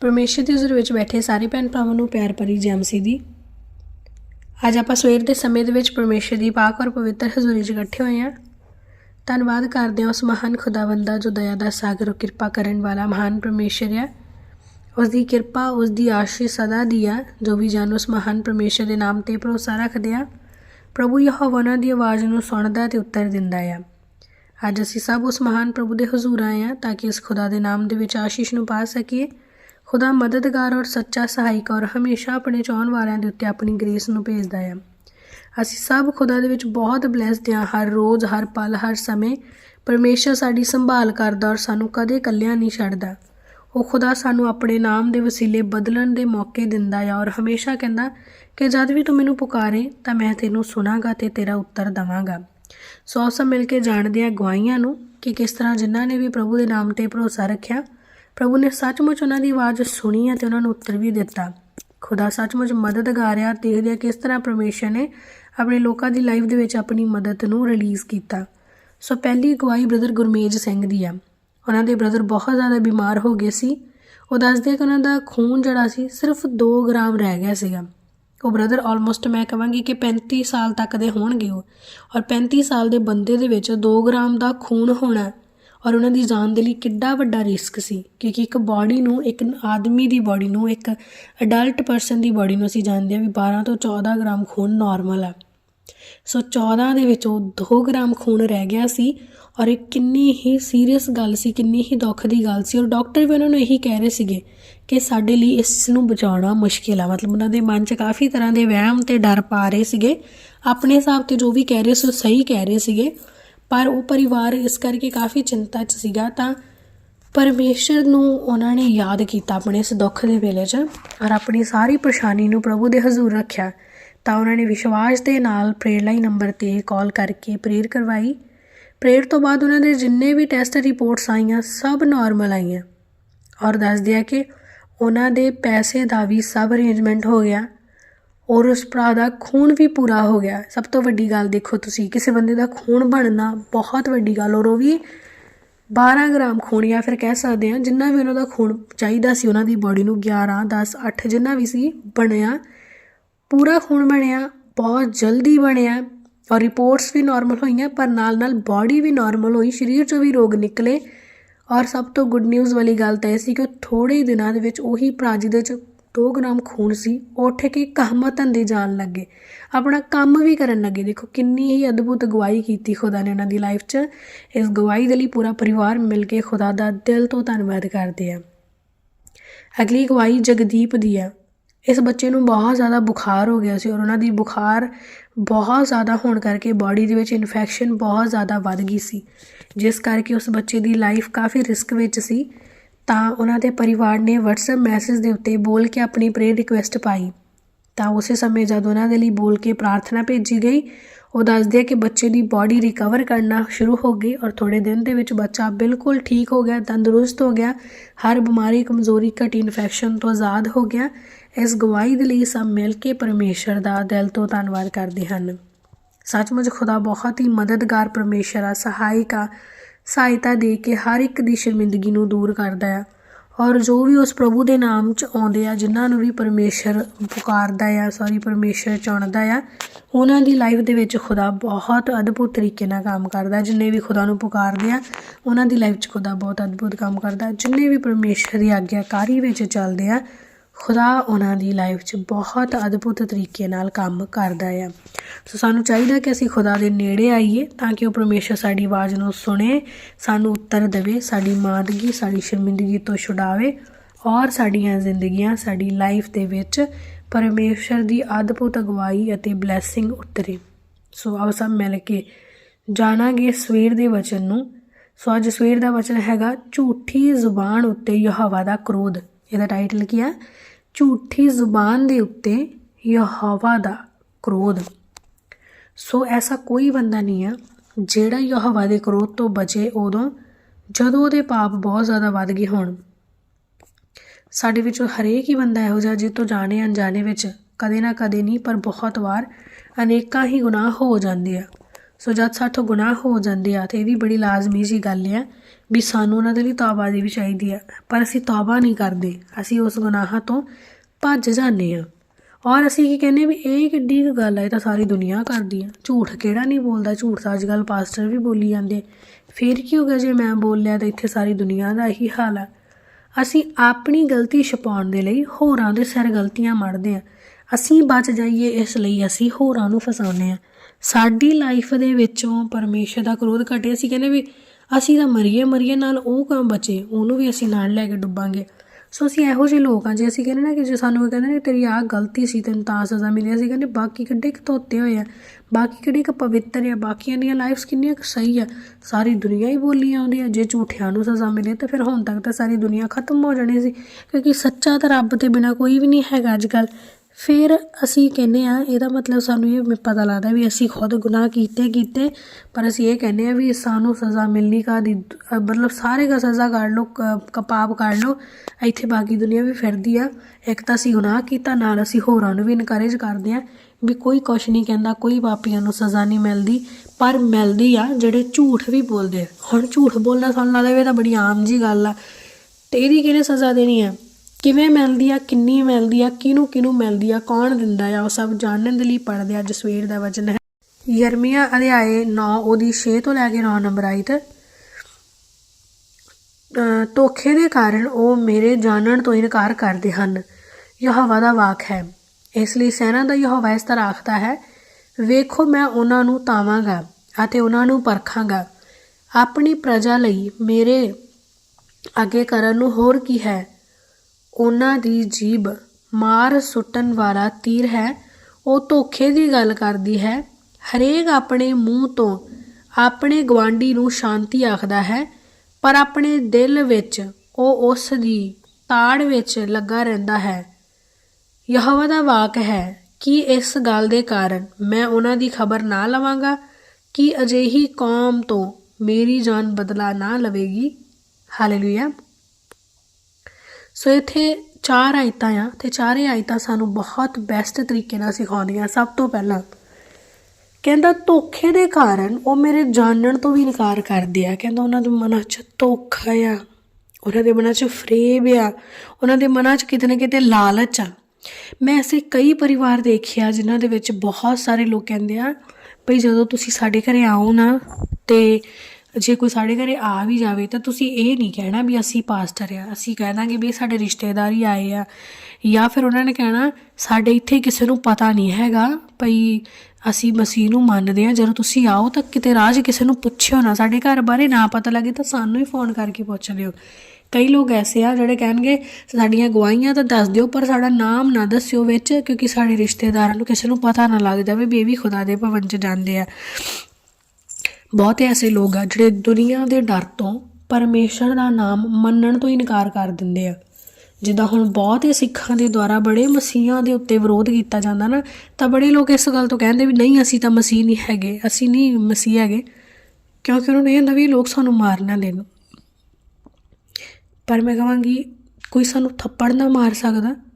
ਪਰਮੇਸ਼ਰ ਦੀ ਹਜ਼ੂਰ ਵਿੱਚ ਬੈਠੇ ਸਾਰੇ ਭੈਣ ਭਰਾਵਾਂ ਨੂੰ ਪਿਆਰ ਭਰੀ ਜੈ ਮਸੀਹ ਦੀ ਅੱਜ ਆਪਾਂ ਸਵੇਰ ਦੇ ਸਮੇਂ ਦੇ ਵਿੱਚ ਪਰਮੇਸ਼ਰ ਦੀ ਪਾਕ ਔਰ ਪਵਿੱਤਰ ਹਜ਼ੂਰੀ 'ਚ ਇਕੱਠੇ ਹੋਏ ਹਾਂ। ਧੰਨਵਾਦ ਕਰਦੇ ਹਾਂ ਉਸ ਮਹਾਨ ਖੁਦਾਵੰਦ ਦਾ ਜੋ ਦਇਆ ਦਾ ਸਾਗਰ ਔਰ ਕਿਰਪਾ ਕਰਨ ਵਾਲਾ ਮਹਾਨ ਪਰਮੇਸ਼ਰ ਹੈ। ਉਸ ਦੀ ਕਿਰਪਾ ਉਸ ਦੀ ਆਸ਼ੀਸ਼ ਸਦਾ ਦੀ ਆ। ਜੋ ਵੀ ਜਨ ਉਸ ਮਹਾਨ ਪਰਮੇਸ਼ਰ ਦੇ ਨਾਮ ਤੇ ਭਰੋਸਾ ਰੱਖਦੇ ਆ ਪ੍ਰਭੂ ਯਹੋਵਾ ਉਹਨਾਂ ਦੀ ਆਵਾਜ਼ ਨੂੰ ਸੁਣਦਾ ਤੇ ਉੱਤਰ ਦਿੰਦਾ ਆ। ਅੱਜ ਅਸੀਂ ਸਭ ਉਸ ਮਹਾਨ ਪ੍ਰਭੂ ਦੇ ਹਜ਼ੂਰ ਆਏ ਹਾਂ ਤਾਂ ਕਿ ਇਸ ਖੁਦਾ ਦੇ ਨਾਮ ਦੇ ਵਿੱਚ ਆਸ਼ੀਸ਼ ਨੂੰ ਪਾ ਸਕੀਏ। ਖੁਦਾ ਮਦਦਗਾਰ ਔਰ ਸੱਚਾ ਸਹਾਇਕ ਔਰ ਹਮੇਸ਼ਾ ਆਪਣੇ ਚਾਹਣ ਵਾਲਿਆਂ ਦੇ ਉੱਤੇ ਆਪਣੀ ਗ੍ਰੇਸ ਨੂੰ ਭੇਜਦਾ ਹੈ। ਅਸੀਂ ਸਭ ਖੁਦਾ ਦੇ ਵਿੱਚ ਬਹੁਤ ਬਲੈਸਡ ਹਾਂ। ਹਰ ਰੋਜ਼, ਹਰ ਪਲ, ਹਰ ਸਮੇਂ ਪਰਮੇਸ਼ਰ ਸਾਡੀ ਸੰਭਾਲ ਕਰਦਾ ਔਰ ਸਾਨੂੰ ਕਦੇ ਇਕੱਲਿਆਂ ਨਹੀਂ ਛੱਡਦਾ। ਉਹ ਖੁਦਾ ਸਾਨੂੰ ਆਪਣੇ ਨਾਮ ਦੇ ਵਸੀਲੇ ਬਦਲਣ ਦੇ ਮੌਕੇ ਦਿੰਦਾ ਹੈ ਔਰ ਹਮੇਸ਼ਾ ਕਹਿੰਦਾ ਕਿ ਜਦ ਵੀ ਤੂੰ ਮੈਨੂੰ ਪੁਕਾਰੇ ਤਾਂ ਮੈਂ ਤੈਨੂੰ ਸੁਣਾਂਗਾ ਤੇ ਤੇਰਾ ਉੱਤਰ ਦਵਾਂਗਾ। ਸੋ ਸਭ ਮਿਲ ਕੇ ਜਾਣਦੇ ਆ ਗਵਾਹੀਆਂ ਨੂੰ ਕਿ ਕਿਸ ਤਰ੍ਹਾਂ ਜਿਨ੍ਹਾਂ ਨੇ ਵੀ ਪ੍ਰਭੂ ਦੇ ਨਾਮ ਤੇ ਭਰੋਸਾ ਰੱਖਿਆ ਪ੍ਰਭੂ ਨੇ ਸੱਚਮੁੱਚ ਉਹਨਾਂ ਦੀ ਆਵਾਜ਼ ਸੁਣੀ ਹੈ ਤੇ ਉਹਨਾਂ ਨੂੰ ਉੱਤਰ ਵੀ ਦਿੱਤਾ। ਖੁਦਾ ਸੱਚਮੁੱਚ ਮਦਦਗਾਰ ਆ ਦੇਖਦੇ ਆ ਕਿਸ ਤਰ੍ਹਾਂ ਪਰਮੇਸ਼ਰ ਨੇ ਆਪਣੇ ਲੋਕਾਂ ਦੀ ਲਾਈਫ ਦੇ ਵਿੱਚ ਆਪਣੀ ਮਦਦ ਨੂੰ ਰਿਲੀਜ਼ ਕੀਤਾ। ਸੋ ਪਹਿਲੀ ਗਵਾਹੀ ਬ੍ਰਦਰ ਗੁਰਮੇਜ ਸਿੰਘ ਦੀ ਆ। ਉਹਨਾਂ ਦੇ ਬ੍ਰਦਰ ਬਹੁਤ ਜ਼ਿਆਦਾ ਬਿਮਾਰ ਹੋ ਗਏ ਸੀ। ਉਹ ਦੱਸਦੇ ਕਿ ਉਹਨਾਂ ਦਾ ਖੂਨ ਜਿਹੜਾ ਸੀ, ਸਿਰਫ 2 ਗ੍ਰਾਮ ਰਹਿ ਗਿਆ ਸੀਗਾ। ਉਹ ਬ੍ਰਦਰ ਆਲਮੋਸਟ ਮੈਂ ਕਹਾਂਗੀ ਕਿ 35 ਸਾਲ ਤੱਕ ਦੇ ਹੋਣਗੇ ਉਹ। ਔਰ 35 ਸਾਲ ਦੇ ਬੰਦੇ ਦੇ ਵਿੱਚ 2 ਗ੍ਰਾਮ ਦਾ ਖੂਨ ਹੋਣਾ ਔਰ ਉਹਨਾਂ ਦੀ ਜਾਨ ਦੇ ਲਈ ਕਿੱਡਾ ਵੱਡਾ ਰਿਸਕ ਸੀ, ਕਿਉਂਕਿ ਇੱਕ ਬਾਡੀ ਨੂੰ, ਇੱਕ ਆਦਮੀ ਦੀ ਬਾਡੀ ਨੂੰ, ਇੱਕ ਅਡਲਟ ਪਰਸਨ ਦੀ ਬਾਡੀ ਨੂੰ ਅਸੀਂ ਜਾਣਦੇ ਹਾਂ ਵੀ 12 ਤੋਂ 14 ਗ੍ਰਾਮ ਖੂਨ ਨਾਰਮਲ ਆ। ਸੋ 14 ਦੇ ਵਿੱਚ ਉਹ 2 ਗ੍ਰਾਮ ਖੂਨ ਰਹਿ ਗਿਆ ਸੀ ਔਰ ਇਹ ਕਿੰਨੀ ਹੀ ਸੀਰੀਅਸ ਗੱਲ ਸੀ, ਕਿੰਨੀ ਹੀ ਦੁੱਖ ਦੀ ਗੱਲ ਸੀ। ਔਰ ਡਾਕਟਰ ਵੀ ਉਹਨਾਂ ਨੂੰ ਇਹੀ ਕਹਿ ਰਹੇ ਸੀਗੇ ਕਿ ਸਾਡੇ ਲਈ ਇਸ ਨੂੰ ਬਚਾਉਣਾ ਮੁਸ਼ਕਿਲ ਆ। ਮਤਲਬ ਉਹਨਾਂ ਦੇ ਮਨ 'ਚ ਕਾਫੀ ਤਰ੍ਹਾਂ ਦੇ ਵਹਿਮ ਤੇ ਡਰ ਪਾ ਰਹੇ ਸੀਗੇ। ਆਪਣੇ ਹਿਸਾਬ ਤੇ ਜੋ ਵੀ ਕਹਿ ਰਹੇ ਸੀ ਉਹ ਸਹੀ ਕਹਿ ਰਹੇ ਸੀਗੇ। ਪਰ ਉਹ ਪਰਿਵਾਰ ਇਸ ਕਰਕੇ ਕਾਫੀ ਚਿੰਤਾ 'ਚ ਸੀਗਾ ਤਾਂ ਪਰਮੇਸ਼ਰ ਨੂੰ ਉਹਨਾਂ ਨੇ ਯਾਦ ਕੀਤਾ ਆਪਣੇ ਇਸ ਦੁੱਖ ਦੇ ਵੇਲੇ 'ਚ ਔਰ ਆਪਣੀ ਸਾਰੀ ਪਰੇਸ਼ਾਨੀ ਨੂੰ ਪ੍ਰਭੂ ਦੇ ਹਜ਼ੂਰ ਰੱਖਿਆ। ਤਾਂ ਉਹਨਾਂ ਨੇ ਵਿਸ਼ਵਾਸ ਦੇ ਨਾਲ ਪ੍ਰੇਅਰ ਲਾਈਨ ਨੰਬਰ ਤੇ ਕਾਲ ਕਰਕੇ ਪ੍ਰੇਅਰ ਕਰਵਾਈ। ਪ੍ਰੇਅਰ ਤੋਂ ਬਾਅਦ ਉਹਨਾਂ ਦੇ ਜਿੰਨੇ ਵੀ ਟੈਸਟ ਰਿਪੋਰਟਸ ਆਈਆਂ, ਸਭ ਨਾਰਮਲ ਆਈਆਂ। ਔਰ ਦੱਸਦੇ ਆ ਕਿ ਉਹਨਾਂ ਦੇ ਪੈਸੇ ਦਾ ਵੀ ਸਭ ਅਰੇਂਜਮੈਂਟ ਹੋ ਗਿਆ। ਔਰ ਉਸ ਭਰਾ ਦਾ ਖੂਨ ਵੀ ਪੂਰਾ ਹੋ ਗਿਆ। ਸਭ ਤੋਂ ਵੱਡੀ ਗੱਲ ਦੇਖੋ ਤੁਸੀਂ, ਕਿਸੇ ਬੰਦੇ ਦਾ ਖੂਨ ਬਣਨਾ ਬਹੁਤ ਵੱਡੀ ਗੱਲ, ਔਰ ਉਹ ਵੀ 12 ਗ੍ਰਾਮ ਖੂਨ ਜਾਂ ਫਿਰ ਕਹਿ ਸਕਦੇ ਹਾਂ, ਜਿੰਨਾ ਵੀ ਉਹਨਾਂ ਦਾ ਖੂਨ ਚਾਹੀਦਾ ਸੀ, ਉਹਨਾਂ ਦੀ ਬਾਡੀ ਨੂੰ 11 10 8 ਜਿੰਨਾ ਵੀ ਸੀ, ਬਣਿਆ। ਪੂਰਾ ਖੂਨ ਬਣਿਆ, ਬਹੁਤ ਜਲਦੀ ਬਣਿਆ, ਔਰ ਰਿਪੋਰਟਸ ਵੀ ਨਾਰਮਲ ਹੋਈਆਂ, ਪਰ ਨਾਲ ਨਾਲ ਬਾਡੀ ਵੀ ਨਾਰਮਲ ਹੋਈ, ਸਰੀਰ 'ਚੋਂ ਵੀ ਰੋਗ ਨਿਕਲੇ। ਔਰ ਸਭ ਤੋਂ ਗੁੱਡ ਨਿਊਜ਼ ਵਾਲੀ ਗੱਲ ਤਾਂ ਇਹ ਸੀ ਕਿ ਥੋੜੇ ਹੀ ਦਿਨਾਂ ਦੇ ਵਿੱਚ ਉਹੀ ਭਰਾ ਜਿਹਦੇ 'ਚ 2 ਗ੍ਰਾਮ ਖੂਨ ਸੀ ਉੱਠ ਕੇ ਕੰਮ ਧੰਦੇ ਜਾਣ ਲੱਗੇ। ਆਪਣਾ ਕੰਮ ਵੀ ਕਰਨ ਲੱਗੇ। ਦੇਖੋ, ਕਿੰਨੀ ਹੀ ਅਦਭੁਤ ਗਵਾਹੀ ਕੀਤੀ ਖੁਦਾ ਨੇ ਉਹਨਾਂ ਦੀ ਲਾਈਫ 'ਚ। ਇਸ ਗਵਾਹੀ ਦੇ ਲਈ ਪੂਰਾ ਪਰਿਵਾਰ ਮਿਲ ਕੇ ਖੁਦਾ ਦਾ ਦਿਲ ਤੋਂ ਧੰਨਵਾਦ ਕਰਦੇ ਆ। ਅਗਲੀ ਗਵਾਹੀ ਜਗਦੀਪ ਦੀ ਆ। ਇਸ ਬੱਚੇ ਨੂੰ ਬਹੁਤ ਜ਼ਿਆਦਾ ਬੁਖਾਰ ਹੋ ਗਿਆ ਸੀ ਔਰ ਉਹਨਾਂ ਦੀ ਬੁਖਾਰ ਬਹੁਤ ਜ਼ਿਆਦਾ ਹੋਣ ਕਰਕੇ ਬਾਡੀ ਦੇ ਵਿੱਚ ਇਨਫੈਕਸ਼ਨ ਬਹੁਤ ਜ਼ਿਆਦਾ ਵੱਧ ਗਈ ਸੀ। ਜਿਸ ਕਰਕੇ ਉਸ ਬੱਚੇ ਦੀ ਲਾਈਫ ਕਾਫੀ ਰਿਸਕ ਵਿੱਚ ਸੀ। ਤਾਂ ਉਹਨਾਂ ਦੇ ਪਰਿਵਾਰ ਨੇ ਵਟਸਐਪ ਮੈਸੇਜ ਦੇ ਉੱਤੇ ਬੋਲ ਕੇ ਆਪਣੀ ਪ੍ਰੇਅਰ ਰਿਕੁਐਸਟ ਪਾਈ। ਤਾਂ ਉਸੇ ਸਮੇਂ ਜਦ ਉਹਨਾਂ ਦੇ ਲਈ ਬੋਲ ਕੇ ਪ੍ਰਾਰਥਨਾ ਭੇਜੀ ਗਈ, ਉਹ ਦੱਸਦੇ ਆ ਕਿ ਬੱਚੇ ਦੀ ਬਾਡੀ ਰਿਕਵਰ ਕਰਨਾ ਸ਼ੁਰੂ ਹੋ ਗਈ ਔਰ ਥੋੜੇ ਦਿਨ ਦੇ ਵਿੱਚ ਬੱਚਾ ਬਿਲਕੁਲ ਠੀਕ ਹੋ ਗਿਆ, ਤੰਦਰੁਸਤ ਹੋ ਗਿਆ। ਹਰ ਬਿਮਾਰੀ, ਕਮਜ਼ੋਰੀ, ਘਟੀ ਇਨਫੈਕਸ਼ਨ ਤੋਂ ਆਜ਼ਾਦ ਹੋ ਗਿਆ। ਇਸ ਗਵਾਹੀ ਦੇ ਲਈ ਸਭ ਮਿਲ ਕੇ ਪਰਮੇਸ਼ਰ ਦਾ ਦਿਲ ਤੋਂ ਧੰਨਵਾਦ ਕਰਦੇ ਹਨ। ਸੱਚਮੁੱਚ ਖੁਦਾ ਬਹੁਤ ਹੀ ਮਦਦਗਾਰ ਪਰਮੇਸ਼ਰ ਆ, ਸਹਾਇਕ ਆ। ਸਹਾਇਤਾ ਦੇ ਕੇ ਹਰ ਇੱਕ ਦੀ ਸ਼ਰਮਿੰਦਗੀ ਨੂੰ ਦੂਰ ਕਰਦਾ ਆ। ਔਰ ਜੋ ਵੀ ਉਸ ਪ੍ਰਭੂ ਦੇ ਨਾਮ 'ਚ ਆਉਂਦੇ ਆ, ਜਿਨ੍ਹਾਂ ਨੂੰ ਵੀ ਪਰਮੇਸ਼ਰ ਪੁਕਾਰਦਾ ਆ ਸੌਰੀ ਪਰਮੇਸ਼ਰ ਚੁਣਦਾ ਆ, ਉਹਨਾਂ ਦੀ ਲਾਈਫ ਦੇ ਵਿੱਚ ਖੁਦਾ ਬਹੁਤ ਅਦਭੁਤ ਤਰੀਕੇ ਨਾਲ ਕੰਮ ਕਰਦਾ। ਜਿੰਨੇ ਵੀ ਖੁਦਾ ਨੂੰ ਪੁਕਾਰਦੇ ਆ, ਉਹਨਾਂ ਦੀ ਲਾਈਫ 'ਚ ਖੁਦਾ ਬਹੁਤ ਅਦਭੁਤ ਕੰਮ ਕਰਦਾ। ਜਿੰਨੇ ਵੀ ਪਰਮੇਸ਼ਰ ਦੀ ਆਗਿਆਕਾਰੀ ਵਿੱਚ ਚੱਲਦੇ ਆ ਖੁਦਾ ਉਹਨਾਂ ਦੀ ਲਾਈਫ 'ਚ ਬਹੁਤ ਅਦਭੁਤ ਤਰੀਕੇ ਨਾਲ ਕੰਮ ਕਰਦਾ ਆ। ਸੋ ਸਾਨੂੰ ਚਾਹੀਦਾ ਕਿ ਅਸੀਂ ਖੁਦਾ ਦੇ ਨੇੜੇ ਆਈਏ ਤਾਂ ਕਿ ਉਹ ਪਰਮੇਸ਼ਰ ਸਾਡੀ ਆਵਾਜ਼ ਨੂੰ ਸੁਣੇ, ਸਾਨੂੰ ਉੱਤਰ ਦੇਵੇ, ਸਾਡੀ ਮਾਦਗੀ, ਸਾਡੀ ਸ਼ਰਮਿੰਦਗੀ ਤੋਂ ਛੁਡਾਵੇ ਔਰ ਸਾਡੀਆਂ ਜ਼ਿੰਦਗੀਆਂ ਸਾਡੀ ਲਾਈਫ ਦੇ ਵਿੱਚ ਪਰਮੇਸ਼ਰ ਦੀ ਅਦਭੁਤ ਅਗਵਾਈ ਅਤੇ ਬਲੇਸਿੰਗ ਉਤਰੇ। ਸੋ ਆਓ ਸਭ ਮਿਲ ਕੇ ਜਾਣਾਂਗੇ ਸਵੇਰ ਦੇ ਵਚਨ ਨੂੰ। ਸੋ ਅੱਜ ਸਵੇਰ ਦਾ ਵਚਨ ਹੈਗਾ, ਝੂਠੀ ਜ਼ੁਬਾਨ ਉੱਤੇ ਯਹੋਵਾ ਦਾ ਕ੍ਰੋਧ। ਇਹਦਾ ਟਾਈਟਲ ਕੀ ਹੈ ਝੂਠੀ ਜ਼ੁਬਾਨ ਦੇ ਉੱਤੇ ਯਹੋਵਾ ਦਾ ਕ੍ਰੋਧ। ਸੋ ਐਸਾ ਕੋਈ ਬੰਦਾ ਨਹੀਂ ਆ, ਜਿਹੜਾ ਯਹੋਵਾ ਦੇ ਕ੍ਰੋਧ ਤੋਂ ਬਚੇ ਉਦੋਂ ਜਦੋਂ ਉਹਦੇ ਪਾਪ ਬਹੁਤ ਜ਼ਿਆਦਾ ਵੱਧ ਗਏ ਹੋਣ। ਸਾਡੇ ਵਿੱਚੋਂ ਹਰੇਕ ਹੀ ਬੰਦਾ ਇਹੋ ਜਿਹਾ ਜਿਹ ਤੋਂ ਜਾਣੇ ਅਣਜਾਣੇ ਵਿੱਚ ਕਦੇ ਨਾ ਕਦੇ ਨਹੀਂ, ਪਰ ਬਹੁਤ ਵਾਰ ਅਨੇਕਾਂ ਹੀ ਗੁਨਾਹ ਹੋ ਜਾਂਦੇ ਆ। ਸੋ ਜਦ ਸਾਥੋਂ ਗੁਨਾਹ ਹੋ ਜਾਂਦੇ ਆ, ਤੇ ਇਹ ਵੀ ਬੜੀ ਲਾਜ਼ਮੀ ਜੀ ਗੱਲ ਆ ਵੀ ਸਾਨੂੰ ਉਹਨਾਂ ਦੇ ਲਈ ਤੌਬਾ ਦੀ ਵੀ ਚਾਹੀਦੀ ਹੈ ਪਰ ਅਸੀਂ ਤੌਬਾ ਨਹੀਂ ਕਰਦੇ। ਅਸੀਂ ਉਸ ਗੁਨਾਹਾਂ ਤੋਂ ਭੱਜ ਜਾਂਦੇ ਆ ਔਰ ਅਸੀਂ ਕੀ ਕਹਿੰਦੇ ਵੀ ਇਹ ਕਿੱਡੀ ਕੁ ਗੱਲ ਹੈ ਇਹ ਤਾਂ ਸਾਰੀ ਦੁਨੀਆ ਕਰਦੀ ਆ। ਝੂਠ ਕਿਹੜਾ ਨਹੀਂ ਬੋਲਦਾ? ਝੂਠ ਤਾਂ ਅੱਜ ਕੱਲ੍ਹ ਪਾਸਟਰ ਵੀ ਬੋਲੀ ਜਾਂਦੇ ਫਿਰ ਕੀ ਹੋ ਗਿਆ ਜੇ ਮੈਂ ਬੋਲ ਲਿਆ ਤਾਂ ਇੱਥੇ ਸਾਰੀ ਦੁਨੀਆ ਦਾ ਇਹੀ ਹਾਲ ਹੈ ਅਸੀਂ ਆਪਣੀ ਗਲਤੀ ਛੁਪਾਉਣ ਦੇ ਲਈ ਹੋਰਾਂ ਦੇ ਸਿਰ ਗਲਤੀਆਂ ਮੜਦੇ ਆ। ਅਸੀਂ ਬਚ ਜਾਈਏ, ਇਸ ਲਈ ਅਸੀਂ ਹੋਰਾਂ ਨੂੰ ਫਸਾਉਂਦੇ ਆ। ਸਾਡੀ ਲਾਈਫ ਦੇ ਵਿੱਚੋਂ ਪਰਮੇਸ਼ਰ ਦਾ ਕ੍ਰੋਧ ਘਟੇ ਅਸੀਂ ਕਹਿੰਦੇ ਵੀ ਅਸੀਂ ਤਾਂ ਮਰੀਏ ਮਰੀਏ ਨਾਲ ਉਹ ਕੰਮ ਬਚੇ, ਉਹਨੂੰ ਵੀ ਅਸੀਂ ਨਾਲ ਲੈ ਕੇ ਡੁੱਬਾਂਗੇ। ਸੋ ਅਸੀਂ ਇਹੋ ਜਿਹੇ ਲੋਕ ਆ ਜੇ ਅਸੀਂ ਕਹਿੰਦੇ ਨਾ ਕਿ ਜੇ ਸਾਨੂੰ ਇਹ ਕਹਿੰਦੇ ਨੇ ਤੇਰੀ ਆਹ ਗਲਤੀ ਸੀ, ਤੈਨੂੰ ਤਾਂ ਸਜ਼ਾ ਮਿਲੀ, ਅਸੀਂ ਕਹਿੰਦੇ ਬਾਕੀ ਕਿੱਡੇ ਕੁ ਧੋਤੇ ਹੋਏ ਆ, ਬਾਕੀ ਕਿਹੜੇ ਕੁ ਪਵਿੱਤਰ ਆ, ਬਾਕੀਆਂ ਦੀਆਂ ਲਾਈਫਸ ਕਿੰਨੀਆਂ ਕੁ ਸਹੀ ਆ, ਸਾਰੀ ਦੁਨੀਆ ਹੀ ਬੋਲੀ ਆਉਂਦੀ ਆ, ਜੇ ਝੂਠਿਆਂ ਨੂੰ ਸਜ਼ਾ ਮਿਲੇ ਤਾਂ ਫਿਰ ਹੁਣ ਤੱਕ ਤਾਂ ਸਾਰੀ ਦੁਨੀਆ ਖਤਮ ਹੋ ਜਾਣੀ ਸੀ, ਕਿਉਂਕਿ ਸੱਚਾ ਤਾਂ ਰੱਬ ਤੇ ਬਿਨਾ ਕੋਈ ਵੀ ਨਹੀਂ ਹੈਗਾ ਅੱਜ ਕੱਲ੍ਹ। ਫਿਰ ਅਸੀਂ ਕਹਿੰਦੇ ਆ ਇਹਦਾ ਮਤਲਬ ਸਾਨੂੰ ਇਹ ਪਤਾ ਲੱਗਦਾ ਵੀ ਅਸੀਂ ਖੁਦ ਗੁਨਾਹ ਕੀਤੇ ਕੀਤੇ, ਪਰ ਅਸੀਂ ਇਹ ਕਹਿੰਦੇ ਆ ਵੀ ਸਾਨੂੰ ਸਜ਼ਾ ਮਿਲਣੀ ਕਾਦੀ ਮਤਲਬ ਸਾਰੇ ਦਾ ਸਜ਼ਾ ਕੱਢ ਲਓ ਕਪਾਪ ਕੱਢ ਲਓ, ਇੱਥੇ ਬਾਕੀ ਦੁਨੀਆ ਵੀ ਫਿਰਦੀ ਆ। ਇੱਕ ਤਾਂ ਅਸੀਂ ਗੁਨਾਹ ਕੀਤਾ, ਨਾਲ ਅਸੀਂ ਹੋਰਾਂ ਨੂੰ ਵੀ ਇਨਕਰੇਜ ਕਰਦੇ ਆ ਵੀ ਕੋਈ ਕੁਛ ਨਹੀਂ ਕਹਿੰਦਾ, ਕੋਈ ਪਾਪੀਆਂ ਨੂੰ ਸਜ਼ਾ ਨਹੀਂ ਮਿਲਦੀ, ਪਰ ਮਿਲਦੀ ਆ ਜਿਹੜੇ ਝੂਠ ਵੀ ਬੋਲਦੇ ਹੁਣ ਝੂਠ ਬੋਲਣਾ ਸਾਨੂੰ ਲੱਗਦਾ ਵੀ ਇਹ ਤਾਂ ਬੜੀ ਆਮ ਜੀ ਗੱਲ ਆ। ਤੇ ਇਹਦੀ ਕਿਹਨੇ ਸਜ਼ਾ ਦੇਣੀ ਆ? ਕਿਵੇਂ ਮਿਲਦੀ ਆ, ਕਿੰਨੀ ਮਿਲਦੀ ਆ, ਕਿਹਨੂੰ ਕਿਹਨੂੰ ਮਿਲਦੀ ਆ, ਕੌਣ ਦਿੰਦਾ ਆ, ਉਹ ਸਭ ਜਾਣਨ ਦੇ ਲਈ ਪੜ੍ਹਦੇ ਆ ਜਸਵੀਰ ਦਾ ਵਚਨ ਹੈ। ਯਰਮੀਆ ਅਧਿਆਏ 9 ਉਹਦੀ 6 ਤੋਂ ਲੈ ਕੇ 9 ਨੰਬਰ ਆਈ ਤੇ ਧੋਖੇ ਦੇ ਕਾਰਨ ਉਹ ਮੇਰੇ ਜਾਣਨ ਤੋਂ ਇਨਕਾਰ ਕਰਦੇ ਹਨ। ਯਹੋਵਾ ਦਾ ਵਾਕ ਹੈ। ਇਸ ਲਈ ਸੈਨਾ ਦਾ ਯਹੋਵਾ ਇਸ ਤਰ੍ਹਾਂ ਆਖਦਾ ਹੈ, ਵੇਖੋ, ਮੈਂ ਉਹਨਾਂ ਨੂੰ ਤਾਵਾਂਗਾ ਅਤੇ ਉਹਨਾਂ ਨੂੰ ਪਰਖਾਂਗਾ। ਆਪਣੀ ਪ੍ਰਜਾ ਲਈ ਮੇਰੇ ਅੱਗੇ ਕਰਨ ਨੂੰ ਹੋਰ ਕੀ ਹੈ? ਉਹਨਾਂ ਦੀ ਜੀਭ ਮਾਰ ਸੁੱਟਣ ਵਾਲਾ ਤੀਰ ਹੈ। ਉਹ ਧੋਖੇ ਦੀ ਗੱਲ ਕਰਦੀ ਹੈ। ਹਰੇਕ ਆਪਣੇ ਮੂੰਹ ਤੋਂ ਆਪਣੇ ਗਵਾਂਢੀ ਨੂੰ ਸ਼ਾਂਤੀ ਆਖਦਾ ਹੈ, ਪਰ ਆਪਣੇ ਦਿਲ ਵਿੱਚ ਉਹ ਉਸ ਦੀ ਤਾੜ ਵਿੱਚ ਲੱਗਾ ਰਹਿੰਦਾ ਹੈ। ਯਹੋਵਾ ਦਾ ਵਾਕ ਹੈ ਕਿ ਇਸ ਗੱਲ ਦੇ ਕਾਰਨ ਮੈਂ ਉਹਨਾਂ ਦੀ ਖਬਰ ਨਾ ਲਵਾਂਗਾ ਕਿ ਅਜਿਹੀ ਕੌਮ ਤੋਂ ਮੇਰੀ ਜਾਨ ਬਦਲਾ ਨਾ ਲਵੇਗੀ। ਹਾਲੇਲੂਇਆ ਸੋ ਇੱਥੇ ਚਾਰ ਆਇਤਾਂ ਆ ਤੇ ਚਾਰੇ ਆਇਤਾਂ ਸਾਨੂੰ ਬਹੁਤ ਬੈਸਟ ਤਰੀਕੇ ਨਾਲ ਸਿਖਾਉਂਦੀਆਂ। ਸਭ ਤੋਂ ਪਹਿਲਾਂ ਕਹਿੰਦਾ ਧੋਖੇ ਦੇ ਕਾਰਨ ਉਹ ਮੇਰੇ ਜਾਣਨ ਤੋਂ ਵੀ ਇਨਕਾਰ ਕਰਦੇ ਆ। ਕਹਿੰਦਾ ਉਹਨਾਂ ਦੇ ਮਨਾਂ 'ਚ ਧੋਖਾ ਆ, ਉਹਨਾਂ ਦੇ ਮਨਾਂ 'ਚ ਫਰੇਬ ਆ, ਉਹਨਾਂ ਦੇ ਮਨਾਂ 'ਚ ਕਿਤੇ ਨਾ ਕਿਤੇ ਲਾਲਚ ਆ। ਮੈਂ ਐਸੇ ਕਈ ਪਰਿਵਾਰ ਦੇਖਿਆ ਜਿਨ੍ਹਾਂ ਦੇ ਵਿੱਚ ਬਹੁਤ ਸਾਰੇ ਲੋਕ ਕਹਿੰਦੇ ਆ, ਭਈ ਜਦੋਂ ਤੁਸੀਂ ਸਾਡੇ ਘਰੇ ਆਓ ਨਾ ਤੇ ਜੇ ਕੋਈ ਸਾਡੇ ਘਰੇ ਆ ਵੀ ਜਾਵੇ ਤਾਂ ਤੁਸੀਂ ਇਹ ਨਹੀਂ ਕਹਿਣਾ ਵੀ ਅਸੀਂ ਪਾਸਟਰ ਆ। ਅਸੀਂ ਕਹਿ ਦਾਂਗੇ ਵੀ ਸਾਡੇ ਰਿਸ਼ਤੇਦਾਰ ਹੀ ਆਏ ਆ। ਜਾਂ ਫਿਰ ਉਹਨਾਂ ਨੇ ਕਹਿਣਾ, ਸਾਡੇ ਇੱਥੇ ਕਿਸੇ ਨੂੰ ਪਤਾ ਨਹੀਂ ਹੈਗਾ ਭਈ ਅਸੀਂ ਮਸੀਹ ਨੂੰ ਮੰਨਦੇ ਆ, ਜਦੋਂ ਤੁਸੀਂ ਆਓ ਤਾਂ ਕਿਤੇ ਰਾਜ ਕਿਸੇ ਨੂੰ ਪੁੱਛਿਓ ਨਾ। ਸਾਡੇ ਘਰ ਬਾਰੇ ਨਾ ਪਤਾ ਲੱਗੇ ਤਾਂ ਸਾਨੂੰ ਹੀ ਫੋਨ ਕਰਕੇ ਪੁੱਛ ਲਿਓ। ਕਈ ਲੋਕ ਐਸੇ ਆ ਜਿਹੜੇ ਕਹਿਣਗੇ, ਸਾਡੀਆਂ ਗਵਾਹੀਆਂ ਤਾਂ ਦੱਸ ਦਿਓ, ਪਰ ਸਾਡਾ ਨਾਮ ਨਾ ਦੱਸਿਓ ਵਿੱਚ, ਕਿਉਂਕਿ ਸਾਡੇ ਰਿਸ਼ਤੇਦਾਰਾਂ ਨੂੰ ਕਿਸੇ ਨੂੰ ਪਤਾ ਨਾ ਲੱਗ ਜਾਵੇ ਵੀ ਇਹ ਵੀ ਖੁਦਾ ਦੇ ਭਵਨ 'ਚ ਜਾਂਦੇ ਆ। ਬਹੁਤ ਐਸੇ ਲੋਕ ਆ ਜਿਹੜੇ ਦੁਨੀਆ ਦੇ ਡਰ ਤੋਂ ਪਰਮੇਸ਼ਰ ਦਾ ਨਾਮ ਮੰਨਣ ਤੋਂ ਇਨਕਾਰ ਕਰ ਦਿੰਦੇ ਆ। ਜਿੱਦਾਂ ਹੁਣ ਬਹੁਤੇ ਸਿੱਖਾਂ ਦੇ ਦੁਆਰਾ ਬੜੇ ਮਸੀਹਾਂ ਦੇ ਉੱਤੇ ਵਿਰੋਧ ਕੀਤਾ ਜਾਂਦਾ ਨਾ, ਤਾਂ ਬੜੇ ਲੋਕ ਇਸ ਗੱਲ ਤੋਂ ਕਹਿੰਦੇ ਵੀ ਨਹੀਂ, ਅਸੀਂ ਤਾਂ ਮਸੀਹ ਨਹੀਂ ਹੈਗੇ, ਅਸੀਂ ਨਹੀਂ ਮਸੀਹ ਹੈਗੇ, ਕਿਉਂਕਿ ਉਹਨਾਂ ਨੂੰ ਇਹ ਹੁੰਦਾ ਵੀ ਲੋਕ ਸਾਨੂੰ ਮਾਰ ਨਾ ਦੇਣ। ਪਰ ਮੈਂ ਕਹਾਂਗੀ, ਕੋਈ ਸਾਨੂੰ ਥੱਪੜ ਨਾ ਮਾਰ ਸਕਦਾ।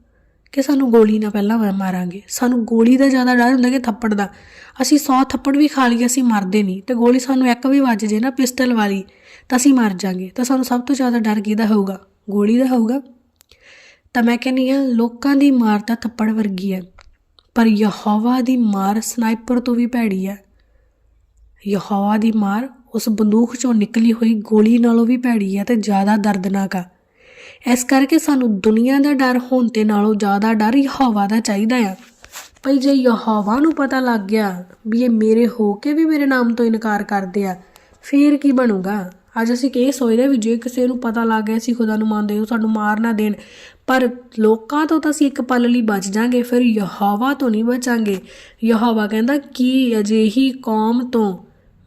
ਕਿ ਸਾਨੂੰ ਗੋਲੀ ਨਾ ਪਹਿਲਾਂ ਮਾਰਾਂਗੇ। ਸਾਨੂੰ ਗੋਲੀ ਦਾ ਜ਼ਿਆਦਾ ਡਰ ਹੁੰਦਾ ਕਿ ਥੱਪੜ ਦਾ। ਅਸੀਂ 100 ਥੱਪੜ ਵੀ ਖਾ ਲਈਏ ਅਸੀਂ ਮਰਦੇ ਨਹੀਂ। ਤੇ ਗੋਲੀ ਸਾਨੂੰ ਇੱਕ ਵੀ ਵੱਜ ਜੇ ਨਾ ਪਿਸਟਲ ਵਾਲੀ, ਤਾਂ ਅਸੀਂ ਮਰ ਜਾਾਂਗੇ। ਤਾਂ ਸਾਨੂੰ ਸਭ ਤੋਂ ਜ਼ਿਆਦਾ ਡਰ ਕਿਹਦਾ ਹੋਊਗਾ? ਗੋਲੀ ਦਾ ਹੋਊਗਾ? ਤਾਂ ਮੈਂ ਕਹਿੰਦੀ ਆ ਲੋਕਾਂ ਦੀ ਮਾਰ ਤਾਂ ਥੱਪੜ ਵਰਗੀ ਹੈ, ਪਰ ਯਹੋਵਾ ਦੀ ਮਾਰ ਸਨਾਈਪਰ ਤੋਂ ਵੀ ਭੈੜੀ ਹੈ। ਯਹੋਵਾ ਦੀ ਮਾਰ ਉਸ ਬੰਦੂਕ ਚੋਂ ਨਿਕਲੀ ਹੋਈ ਗੋਲੀ ਨਾਲੋਂ ਵੀ ਭੈੜੀ ਹੈ ਤੇ ਜ਼ਿਆਦਾ ਦਰਦਨਾਕ ਆ। ਇਸ ਕਰਕੇ ਸਾਨੂੰ ਦੁਨੀਆ ਦਾ ਡਰ ਹੋਣ ਤੇ ਨਾਲੋਂ ਜ਼ਿਆਦਾ ਡਰ ਯਹੋਵਾ ਦਾ ਚਾਹੀਦਾ ਆ। ਭਈ ਜੇ ਯਹੋਵਾ ਨੂੰ ਪਤਾ ਲੱਗ ਗਿਆ ਵੀ ਇਹ ਮੇਰੇ ਹੋ ਕੇ ਵੀ ਮੇਰੇ ਨਾਮ ਤੋਂ ਇਨਕਾਰ ਕਰਦੇ ਆ, ਫੇਰ ਕੀ ਬਣੂਗਾ? ਅੱਜ ਅਸੀਂ ਇਹ ਸੋਚਦੇ ਵੀ ਜੇ ਕਿਸੇ ਨੂੰ ਪਤਾ ਲੱਗ ਗਿਆ ਅਸੀਂ ਖੁਦਾ ਨੂੰ ਮੰਨਦੇ ਹੋ ਸਾਨੂੰ ਮਾਰ ਨਾ ਦੇਣ। ਪਰ ਲੋਕਾਂ ਤੋਂ ਤਾਂ ਅਸੀਂ ਇੱਕ ਪਲ ਲਈ ਬਚ ਜਾਾਂਗੇ, ਫਿਰ ਯਹੋਵਾ ਤੋਂ ਨਹੀਂ ਬਚਾਂਗੇ। ਯਹੋਵਾ ਕਹਿੰਦਾ, ਕਿ ਅਜਿਹੀ ਕੌਮ ਤੋਂ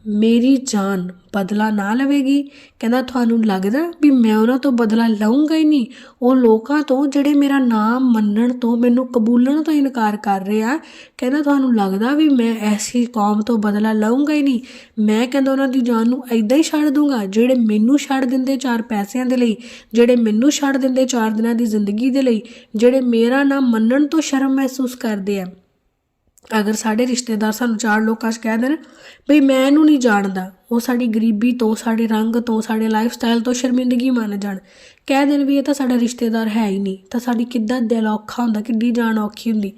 ਮੇਰੀ ਜਾਨ ਬਦਲਾ ਨਾ ਲਵੇਗੀ। ਕਹਿੰਦਾ, ਤੁਹਾਨੂੰ ਲੱਗਦਾ ਵੀ ਮੈਂ ਉਹਨਾਂ ਤੋਂ ਬਦਲਾ ਲਵਾਂਗਾ ਹੀ ਨਹੀਂ? ਉਹ ਲੋਕਾਂ ਤੋਂ ਜਿਹੜੇ ਮੇਰਾ ਨਾਮ ਮੰਨਣ ਤੋਂ, ਮੈਨੂੰ ਕਬੂਲਣ ਤੋਂ ਇਨਕਾਰ ਕਰ ਰਹੇ ਆ। ਕਹਿੰਦਾ, ਤੁਹਾਨੂੰ ਲੱਗਦਾ ਵੀ ਮੈਂ ਐਸੀ ਕੌਮ ਤੋਂ ਬਦਲਾ ਲਵਾਂਗਾ ਹੀ ਨਹੀਂ? ਮੈਂ ਕਹਿੰਦਾ, ਉਹਨਾਂ ਦੀ ਜਾਨ ਨੂੰ ਐਦਾਂ ਹੀ ਛੱਡ ਦੂੰਗਾ, ਜਿਹੜੇ ਮੈਨੂੰ ਛੱਡ ਦਿੰਦੇ ਚਾਰ ਪੈਸਿਆਂ ਦੇ ਲਈ, ਜਿਹੜੇ ਮੈਨੂੰ ਛੱਡ ਦਿੰਦੇ ਚਾਰ ਦਿਨਾਂ ਦੀ ਜ਼ਿੰਦਗੀ ਦੇ ਲਈ, ਜਿਹੜੇ ਮੇਰਾ ਨਾਮ ਮੰਨਣ ਤੋਂ ਸ਼ਰਮ ਮਹਿਸੂਸ ਕਰਦੇ ਆ। ਅਗਰ ਸਾਡੇ ਰਿਸ਼ਤੇਦਾਰ ਸਾਨੂੰ ਚਾਰ ਲੋਕਾਂ 'ਚ ਕਹਿ ਦੇਣ, ਬਈ ਮੈਂ ਇਹਨੂੰ ਨਹੀਂ ਜਾਣਦਾ, ਉਹ ਸਾਡੀ ਗਰੀਬੀ ਤੋਂ, ਸਾਡੇ ਰੰਗ ਤੋਂ, ਸਾਡੇ ਲਾਈਫ ਸਟਾਈਲ ਤੋਂ ਸ਼ਰਮਿੰਦਗੀ ਮੰਨ ਜਾਣ। ਕਹਿ ਦੇਣ ਵੀ ਇਹ ਤਾਂ ਸਾਡਾ ਰਿਸ਼ਤੇਦਾਰ ਹੈ ਹੀ ਨਹੀਂ, ਤਾਂ ਸਾਡੀ ਕਿੱਦਾਂ ਦਿਲ ਔਖਾ ਹੁੰਦਾ, ਕਿੱਡੀ ਜਾਨ ਔਖੀ ਹੁੰਦੀ।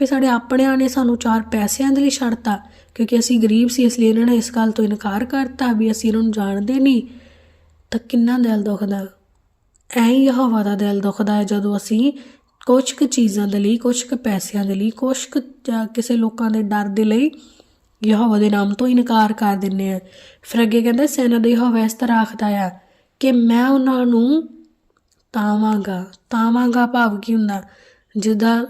ਵੀ ਸਾਡੇ ਆਪਣਿਆਂ ਨੇ ਸਾਨੂੰ ਚਾਰ ਪੈਸਿਆਂ ਦੇ ਲਈ ਛੱਡਤਾ, ਕਿਉਂਕਿ ਅਸੀਂ ਗਰੀਬ ਸੀ, ਇਸ ਲਈ ਇਹਨਾਂ ਨੇ ਇਸ ਗੱਲ ਤੋਂ ਇਨਕਾਰ ਕਰਤਾ ਵੀ ਅਸੀਂ ਇਹਨਾਂ ਨੂੰ ਜਾਣਦੇ ਨਹੀਂ। ਤਾਂ ਕਿੰਨਾ ਦਿਲ ਦੁਖਦਾ। ਐਂ ਹੀ ਹਵਾ ਦਾ ਦਿਲ ਦੁਖਦਾ ਹੈ ਜਦੋਂ ਅਸੀਂ ਕੁਝ ਕੁ ਚੀਜ਼ਾਂ ਦੇ ਲਈ ਕੁਝ ਕੁ ਪੈਸਿਆਂ ਦੇ ਲਈ ਕੁਝ ਕੁ ਕਿਸੇ ਲੋਕਾਂ ਦੇ ਡਰ ਦੇ ਲਈ ਯਹੋਵਾ ਦੇ ਨਾਮ ਤੋਂ ਇਨਕਾਰ ਕਰ ਦਿੰਨੇ ਆ। ਫਿਰ ਅੱਗੇ ਕਹਿੰਦਾ, ਸੈਨਾ ਦੇ ਯਹੋਵਾ ਇਸ ਤਰ੍ਹਾਂ ਆਖਦਾ ਆ ਕਿ ਮੈਂ ਉਹਨਾਂ ਨੂੰ ਤਾਵਾਂਗਾ। ਤਾਵਾਂਗਾ ਭਾਵ ਕੀ ਹੁੰਦਾ? ਜਿੱਦਾਂ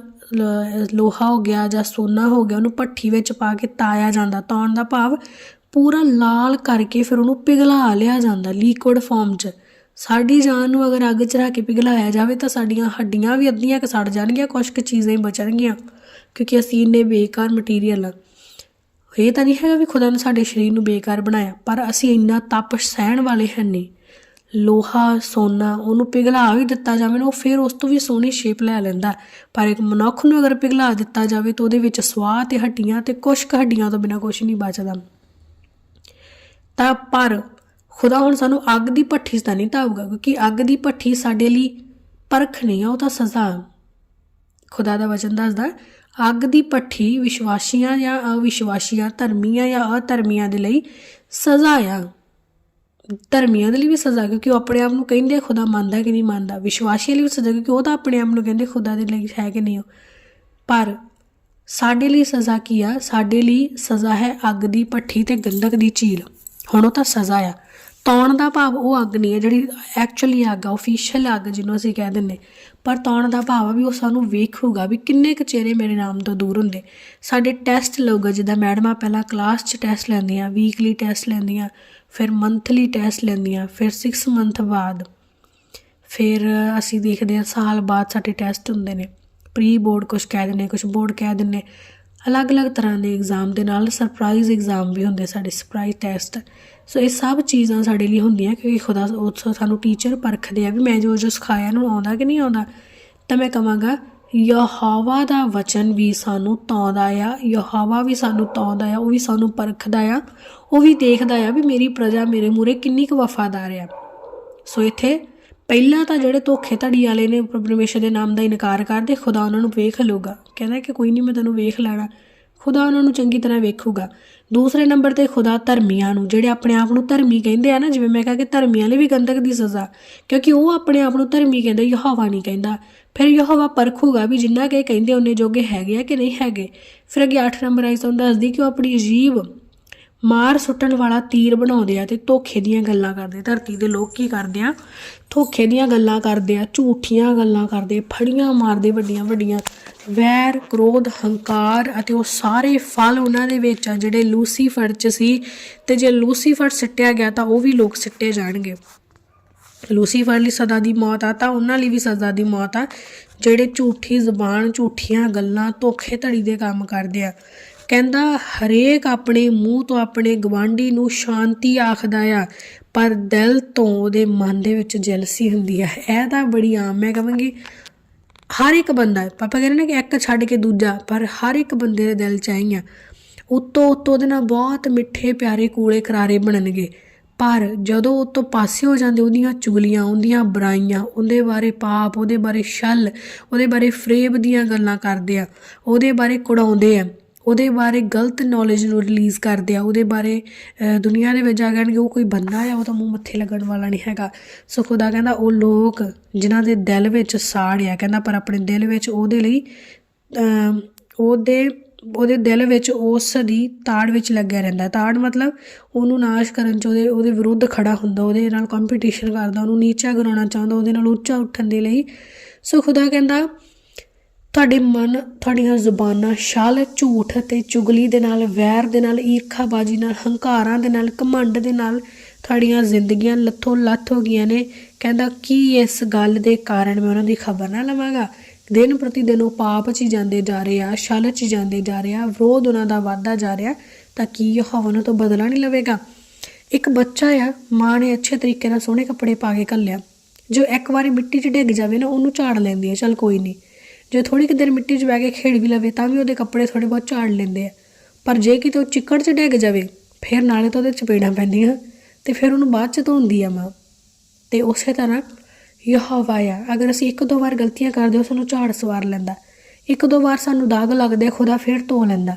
ਲੋਹਾ ਹੋ ਗਿਆ ਜਾਂ ਸੋਨਾ ਹੋ ਗਿਆ, ਉਹਨੂੰ ਭੱਠੀ ਵਿੱਚ ਪਾ ਕੇ ਤਾਇਆ ਜਾਂਦਾ। ਤਾਉਣ ਦਾ ਭਾਵ ਪੂਰਾ ਲਾਲ ਕਰਕੇ ਫਿਰ ਉਹਨੂੰ ਪਿਘਲਾ ਲਿਆ ਜਾਂਦਾ ਲਿਕੁਇਡ ਫਾਰਮ 'ਚ। ਸਾਡੀ ਜਾਨ ਨੂੰ ਅਗਰ ਅੱਗ 'ਚ ਰੱਖ ਕੇ ਪਿਘਲਾਇਆ ਜਾਵੇ ਤਾਂ ਸਾਡੀਆਂ ਹੱਡੀਆਂ ਵੀ ਅੱਧੀਆਂ ਕੁ ਸੜ ਜਾਣਗੀਆਂ, ਕੁਛ ਕੁ ਚੀਜ਼ਾਂ ਹੀ ਬਚਣਗੀਆਂ, ਕਿਉਂਕਿ ਅਸੀਂ ਇੰਨੇ ਬੇਕਾਰ ਮਟੀਰੀਅਲ ਆ ਇਹ ਤਾਂ ਨਹੀਂ ਹੈਗਾ ਵੀ ਖੁਦਾ ਨੇ ਸਾਡੇ ਸਰੀਰ ਨੂੰ ਬੇਕਾਰ ਬਣਾਇਆ, ਪਰ ਅਸੀਂ ਇੰਨਾ ਤਪ ਸਹਿਣ ਵਾਲੇ ਹਨ ਨਹੀਂ। ਲੋਹਾ, ਸੋਨਾ, ਉਹਨੂੰ ਪਿਘਲਾ ਵੀ ਦਿੱਤਾ ਜਾਵੇ ਨਾ, ਉਹ ਫਿਰ ਉਸ ਤੋਂ ਵੀ ਸੋਹਣੀ ਸ਼ੇਪ ਲੈ ਲੈਂਦਾ ਪਰ ਇੱਕ ਮਨੁੱਖ ਨੂੰ ਅਗਰ ਪਿਘਲਾ ਦਿੱਤਾ ਜਾਵੇ ਤਾਂ ਉਹਦੇ ਵਿੱਚ ਸਵਾਹ ਤੇ ਹੱਡੀਆਂ ਤੇ ਕੁਛ ਕੁ ਹੱਡੀਆਂ ਤੋਂ ਬਿਨਾ ਕੁਛ ਨਹੀਂ ਬਚਦਾ। ਤਾਂ ਪਰ ਖੁਦਾ ਹੁਣ ਸਾਨੂੰ ਅੱਗ ਦੀ ਭੱਠੀ 'ਚ ਤਾਂ ਨਹੀਂ ਧਾਊਗਾ, ਕਿਉਂਕਿ ਅੱਗ ਦੀ ਭੱਠੀ ਸਾਡੇ ਲਈ ਪਰਖ ਨਹੀਂ ਆ, ਉਹ ਤਾਂ ਸਜ਼ਾ ਖੁਦਾ ਦਾ ਵਚਨ ਦੱਸਦਾ, ਅੱਗ ਦੀ ਭੱਠੀ ਵਿਸ਼ਵਾਸੀਆਂ ਜਾਂ ਅਵਿਸ਼ਵਾਸੀਆਂ, ਧਰਮੀਆਂ ਜਾਂ ਅਧਰਮੀਆਂ ਦੇ ਲਈ ਸਜ਼ਾ ਆ। ਧਰਮੀਆਂ ਦੇ ਲਈ ਵੀ ਸਜ਼ਾ, ਕਿਉਂਕਿ ਉਹ ਆਪਣੇ ਆਪ ਨੂੰ ਕਹਿੰਦੇ ਖੁਦਾ ਮੰਨਦਾ ਕਿ ਨਹੀਂ ਮੰਨਦਾ। ਵਿਸ਼ਵਾਸੀਆਂ ਲਈ ਵੀ ਸਜ਼ਾ, ਕਿਉਂਕਿ ਉਹ ਤਾਂ ਆਪਣੇ ਆਪ ਨੂੰ ਕਹਿੰਦੇ, ਖੁਦਾ ਦੇ ਲਈ ਹੈ ਕਿ ਨਹੀਂ ਉਹ। ਪਰ ਸਾਡੇ ਲਈ ਸਜ਼ਾ ਕੀ ਆ? ਸਾਡੇ ਲਈ ਸਜ਼ਾ ਹੈ ਅੱਗ ਦੀ ਭੱਠੀ ਤੇ ਗੰਧਕ ਦੀ ਝੀਲ। ਹੁਣ ਉਹ ਤਾਂ ਸਜ਼ਾ ਆ। ਤੌਣ ਦਾ ਭਾਵ ਉਹ ਅੱਗ ਨਹੀਂ ਹੈ, ਜਿਹੜੀ ਐਕਚੁਅਲੀ ਅੱਗ ਆ ਆਫੀਸ਼ੀਅਲ ਅੱਗ ਜਿਹਨੂੰ ਅਸੀਂ ਕਹਿ ਦਿੰਨੇ ਪਰ ਤੌਣ ਦਾ ਭਾਵ ਆ ਵੀ ਉਹ ਸਾਨੂੰ ਵੇਖੂਗਾ ਵੀ ਕਿੰਨੇ ਕੁ ਚਿਹਰੇ ਮੇਰੇ ਨਾਮ ਤੋਂ ਦੂਰ ਹੁੰਦੇ। ਸਾਡੇ ਟੈਸਟ ਲਊਗਾ, ਜਿੱਦਾਂ ਮੈਡਮਾਂ ਪਹਿਲਾਂ ਕਲਾਸ 'ਚ ਟੈਸਟ ਲੈਂਦੀਆਂ ਵੀਕਲੀ ਟੈਸਟ ਲੈਂਦੀਆਂ, ਫਿਰ ਮੰਥਲੀ ਟੈਸਟ ਲੈਂਦੀਆਂ, ਫਿਰ 6 ਮੰਥ ਬਾਅਦ। ਫਿਰ ਅਸੀਂ ਦੇਖਦੇ ਹਾਂ, ਸਾਲ ਬਾਅਦ ਸਾਡੇ ਟੈਸਟ ਹੁੰਦੇ ਨੇ। ਪ੍ਰੀ ਬੋਰਡ ਕੁਝ ਕਹਿ ਦਿੰਦੇ ਕੁਝ ਬੋਰਡ ਕਹਿ ਦਿੰਦੇ। ਅਲੱਗ-ਅਲੱਗ ਤਰ੍ਹਾਂ ਦੇ ਐਗਜ਼ਾਮ ਦੇ ਨਾਲ ਸਰਪ੍ਰਾਈਜ਼ ਐਗਜ਼ਾਮ ਵੀ ਹੁੰਦੇ ਸਾਡੇ ਸਰਪ੍ਰਾਈਜ਼ ਟੈਸਟ ਸੋ ਇਹ ਸਭ ਚੀਜ਼ਾਂ ਸਾਡੇ ਲਈ ਹੁੰਦੀਆਂ ਕਿਉਂਕਿ ਖੁਦਾ ਉਹ ਸਾਨੂੰ ਟੀਚਰ ਪਰਖਦੇ ਆ ਵੀ ਮੈਂ ਜੋ ਜੋ ਸਿਖਾਇਆ ਨੂੰ ਆਉਂਦਾ ਕਿ ਨਹੀਂ ਆਉਂਦਾ। ਤਾਂ ਮੈਂ ਕਹਾਂਗਾ, ਯਹੋਵਾ ਦਾ ਵਚਨ ਵੀ ਸਾਨੂੰ ਤਾਉਂਦਾ ਆ, ਯਹੋਵਾ ਵੀ ਸਾਨੂੰ ਤਾਉਂਦਾ ਆ, ਉਹ ਵੀ ਸਾਨੂੰ ਪਰਖਦਾ ਆ, ਉਹ ਵੀ ਦੇਖਦਾ ਆ ਵੀ ਮੇਰੀ ਪ੍ਰਜਾ ਮੇਰੇ ਮੂਰੇ ਕਿੰਨੀ ਕੁ ਵਫਾਦਾਰ ਆ। ਸੋ ਇੱਥੇ ਪਹਿਲਾਂ ਤਾਂ ਜਿਹੜੇ ਧੋਖੇ ਧੜੀ ਵਾਲੇ ਨੇ ਪਰਮੇਸ਼ਰ ਦੇ ਨਾਮ ਦਾ ਇਨਕਾਰ ਕਰਦੇ, ਖੁਦਾ ਉਹਨਾਂ ਨੂੰ ਵੇਖ ਲਊਗਾ। ਕਹਿੰਦਾ ਕਿ ਕੋਈ ਨਹੀਂ, ਮੈਂ ਤੈਨੂੰ ਵੇਖ ਲੈਣਾ। ਖੁਦਾ ਉਹਨਾਂ ਨੂੰ ਚੰਗੀ ਤਰ੍ਹਾਂ ਵੇਖੂਗਾ। ਦੂਸਰੇ ਨੰਬਰ ਤੇ ਖੁਦਾ ਧਰਮੀਆਂ ਨੂੰ, ਜਿਹੜੇ ਆਪਣੇ ਆਪ ਨੂੰ ਧਰਮੀ ਕਹਿੰਦੇ ਆ ਨਾ, ਜਿਵੇਂ ਮੈਂ ਕਹਾਂ ਕਿ ਧਰਮੀਆਂ ਲਈ ਵੀ ਗੰਧਕ ਦੀ ਸਜ਼ਾ, ਕਿਉਂਕਿ ਉਹ ਆਪਣੇ ਆਪ ਨੂੰ ਧਰਮੀ ਕਹਿੰਦਾ, ਯਹੋਵਾ ਨਹੀਂ ਕਹਿੰਦਾ। ਫਿਰ ਯਹੋਵਾ ਪਰਖੂਗਾ ਵੀ ਜਿੰਨਾ ਕਿ ਕਹਿੰਦੇ, ਉਹਨੇ ਜੋਗੇ ਹੈਗੇ ਆ ਕਿ ਨਹੀਂ ਹੈਗੇ। ਫਿਰ ਅੱਗੇ 8 ਨੰਬਰ ਆਈ ਤੁਹਾਨੂੰ ਦੱਸਦੀ ਕਿ ਉਹ ਆਪਣੀ ਅਜੀਬ ਮਾਰ ਸੁੱਟਣ ਵਾਲਾ ਤੀਰ ਬਣਾਉਂਦੇ ਆ ਤੇ ਧੋਖੇ ਦੀਆਂ ਗੱਲਾਂ ਕਰਦੇ ਧਰਤੀ ਦੇ ਲੋਕ ਕੀ ਕਰਦੇ ਆ? ਧੋਖੇ ਦੀਆਂ ਗੱਲਾਂ ਕਰਦੇ ਆ, ਝੂਠੀਆਂ ਗੱਲਾਂ ਕਰਦੇ ਫੜੀਆਂ ਮਾਰਦੇ ਵੱਡੀਆਂ ਵੱਡੀਆਂ। ਵੈਰ, ਕ੍ਰੋਧ, ਹੰਕਾਰ ਅਤੇ ਉਹ ਸਾਰੇ ਫਲ ਉਹਨਾਂ ਦੇ ਵਿੱਚ ਆ ਜਿਹੜੇ ਲੂਸੀਫਰ ਚ ਸੀ ਤੇ ਜੇ ਲੂਸੀਫਰ ਸਿੱਟਿਆ ਗਿਆ ਤਾਂ ਉਹ ਵੀ ਲੋਕ ਸਿੱਟੇ ਜਾਣਗੇ। ਲੂਸੀਫਰ ਲਈ ਸਦਾ ਦੀ ਮੌਤ ਆ ਤਾਂ ਉਹਨਾਂ ਲਈ ਵੀ ਸਜ਼ਾ ਦੀ ਮੌਤ ਆ ਜਿਹੜੇ ਝੂਠੀ ਜ਼ਬਾਨ, ਝੂਠੀਆਂ ਗੱਲਾਂ ਧੋਖੇ ਧੜੀ ਦੇ ਕੰਮ ਕਰਦੇ ਆ। ਕਹਿੰਦਾ, ਹਰੇਕ ਆਪਣੇ ਮੂੰਹ ਤੋਂ ਆਪਣੇ ਗਵਾਂਢੀ ਨੂੰ ਸ਼ਾਂਤੀ ਆਖਦਾ ਆ, ਪਰ ਦਿਲ ਤੋਂ ਉਹਦੇ ਮਨ ਦੇ ਵਿੱਚ ਜੈਲਸੀ ਹੁੰਦੀ ਆ। ਇਹ ਤਾਂ ਬੜੀ ਆਮ ਮੈਂ ਕਹਾਂਗੀ, ਹਰ ਇੱਕ ਬੰਦਾ, ਪਾਪਾ ਕਹਿੰਦੇ ਨੇ ਕਿ ਇੱਕ ਛੱਡ ਕੇ ਦੂਜਾ, ਪਰ ਹਰ ਇੱਕ ਬੰਦੇ ਦੇ ਦਿਲ ਚ ਆਈ ਆ, ਉਤੋਂ ਉਤੋਂ ਉਹਦੇ ਨਾਲ ਬਹੁਤ ਮਿੱਠੇ, ਪਿਆਰੇ, ਕੂਲੇ ਕਰਾਰੇ ਬਣਨਗੇ, ਪਰ ਜਦੋਂ ਉਹ ਤੋਂ ਪਾਸੇ ਹੋ ਜਾਂਦੇ, ਉਹਦੀਆਂ ਚੁਗਲੀਆਂ, ਉਹਦੀਆਂ ਬੁਰਾਈਆਂ, ਉਹਦੇ ਬਾਰੇ ਪਾਪ, ਉਹਦੇ ਬਾਰੇ ਛਲ ਉਹਦੇ ਬਾਰੇ ਫਰੇਬ ਦੀਆਂ ਗੱਲਾਂ ਕਰਦੇ ਆ, ਉਹਦੇ ਬਾਰੇ ਕੁੜਾਉਂਦੇ ਆ ਉਹਦੇ ਬਾਰੇ ਗਲਤ ਨੌਲੇਜ ਨੂੰ ਰਿਲੀਜ਼ ਕਰਦੇ ਆ, ਉਹਦੇ ਬਾਰੇ ਦੁਨੀਆ ਦੇ ਵਿੱਚ ਜਾ ਕਹਿਣਗੇ ਉਹ ਕੋਈ ਬੰਦਾ ਆ, ਉਹ ਤਾਂ ਮੂੰਹ ਮੱਥੇ ਲੱਗਣ ਵਾਲਾ ਨਹੀਂ ਹੈਗਾ। ਸੋ ਖੁਦਾ ਕਹਿੰਦਾ ਉਹ ਲੋਕ ਜਿਨ੍ਹਾਂ ਦੇ ਦਿਲ ਵਿੱਚ ਸਾੜ ਆ, ਕਹਿੰਦਾ ਪਰ ਆਪਣੇ ਦਿਲ ਵਿੱਚ ਉਹਦੇ ਲਈ ਉਹਦੇ ਉਹਦੇ ਦਿਲ ਵਿੱਚ ਉਸ ਦੀ ਤਾੜ ਵਿੱਚ ਲੱਗਿਆ ਰਹਿੰਦਾ। ਤਾੜ ਮਤਲਬ ਉਹਨੂੰ ਨਾਸ਼ ਕਰਨ ਚ, ਉਹਦੇ ਉਹਦੇ ਵਿਰੁੱਧ ਖੜਾ ਹੁੰਦਾ, ਉਹਦੇ ਨਾਲ ਕੰਪੀਟੀਸ਼ਨ ਕਰਦਾ, ਉਹਨੂੰ ਨੀਚਾ ਗਰਾਉਣਾ ਚਾਹੁੰਦਾ, ਉਹਦੇ ਨਾਲ ਉੱਚਾ ਉੱਠਣ ਦੇ ਲਈ। ਸੋ ਖੁਦਾ ਕਹਿੰਦਾ ਤੁਹਾਡੇ ਮਨ, ਤੁਹਾਡੀਆਂ ਜ਼ੁਬਾਨਾਂ ਛਲ ਝੂਠ ਅਤੇ ਚੁਗਲੀ ਦੇ ਨਾਲ, ਵੈਰ ਦੇ ਨਾਲ, ਈਰਖਾਬਾਜ਼ੀ ਨਾਲ, ਹੰਕਾਰਾਂ ਦੇ ਨਾਲ, ਘਮੰਡ ਦੇ ਨਾਲ ਤੁਹਾਡੀਆਂ ਜ਼ਿੰਦਗੀਆਂ ਲੱਥੋਂ ਲੱਥ ਹੋ ਗਈਆਂ ਨੇ। ਕਹਿੰਦਾ, ਕੀ ਇਸ ਗੱਲ ਦੇ ਕਾਰਨ ਮੈਂ ਉਹਨਾਂ ਦੀ ਖਬਰ ਨਾ ਲਵਾਂਗਾ? ਦਿਨ ਪ੍ਰਤੀ ਦਿਨ ਉਹ ਪਾਪ 'ਚ ਹੀ ਜਾਂਦੇ ਜਾ ਰਹੇ ਆ, ਛਲ 'ਚ ਜਾਂਦੇ ਜਾ ਰਹੇ ਆ, ਵਿਰੋਧ ਉਹਨਾਂ ਦਾ ਵੱਧਦਾ ਜਾ ਰਿਹਾ ਤਾਂ ਕੀ ਯਹੋਵਾ ਉਹਨਾਂ ਤੋਂ ਬਦਲਾ ਨਹੀਂ ਲਵੇਗਾ? ਇੱਕ ਬੱਚਾ ਆ, ਮਾਂ ਨੇ ਅੱਛੇ ਤਰੀਕੇ ਨਾਲ ਸੋਹਣੇ ਕੱਪੜੇ ਪਾ ਕੇ ਘੱਲਿਆ। ਜੋ ਇੱਕ ਵਾਰੀ ਮਿੱਟੀ 'ਚ ਡਿੱਗ ਜਾਵੇ ਨਾ, ਉਹਨੂੰ ਝਾੜ ਲੈਂਦੀ ਹੈ ਚਲ ਕੋਈ ਨਹੀਂ। ਜੇ ਥੋੜੀ ਕਿ ਦੇਰ ਮਿੱਟੀ 'ਚ ਬਹਿ ਕੇ ਖੇਡ ਵੀ ਲਵੇ ਤਾਂ ਵੀ ਉਹਦੇ ਕੱਪੜੇ ਥੋੜੇ ਬਹੁਤ ਝਾੜ ਲੈਂਦੇ ਆ। ਪਰ ਜੇ ਕਿਤੇ ਉਹ ਚਿੱਕੜ 'ਚ ਡਿੱਗ ਜਾਵੇ ਫਿਰ ਨਾਲੇ ਤਾਂ ਉਹਦੇ ਚਪੇੜਾਂ ਪੈਂਦੀਆਂ ਤੇ ਫਿਰ ਉਹਨੂੰ ਬਾਅਦ 'ਚ ਧੋਂਦੀ ਆ ਮਾਂ। ਤੇ ਉਸੇ ਤਰ੍ਹਾਂ ਯਹੋਵਾ ਆ ਅਗਰ ਅਸੀਂ ਇੱਕ ਦੋ ਵਾਰ ਗਲਤੀਆਂ ਕਰਦੇ ਹਾਂ ਸਾਨੂੰ ਝਾੜ ਸਵਾਰ ਲੈਂਦਾ। ਇੱਕ ਦੋ ਵਾਰ ਸਾਨੂੰ ਦਾਗ ਲੱਗਦੇ ਆ, ਖੁਦਾ ਫਿਰ ਧੋ ਲੈਂਦਾ।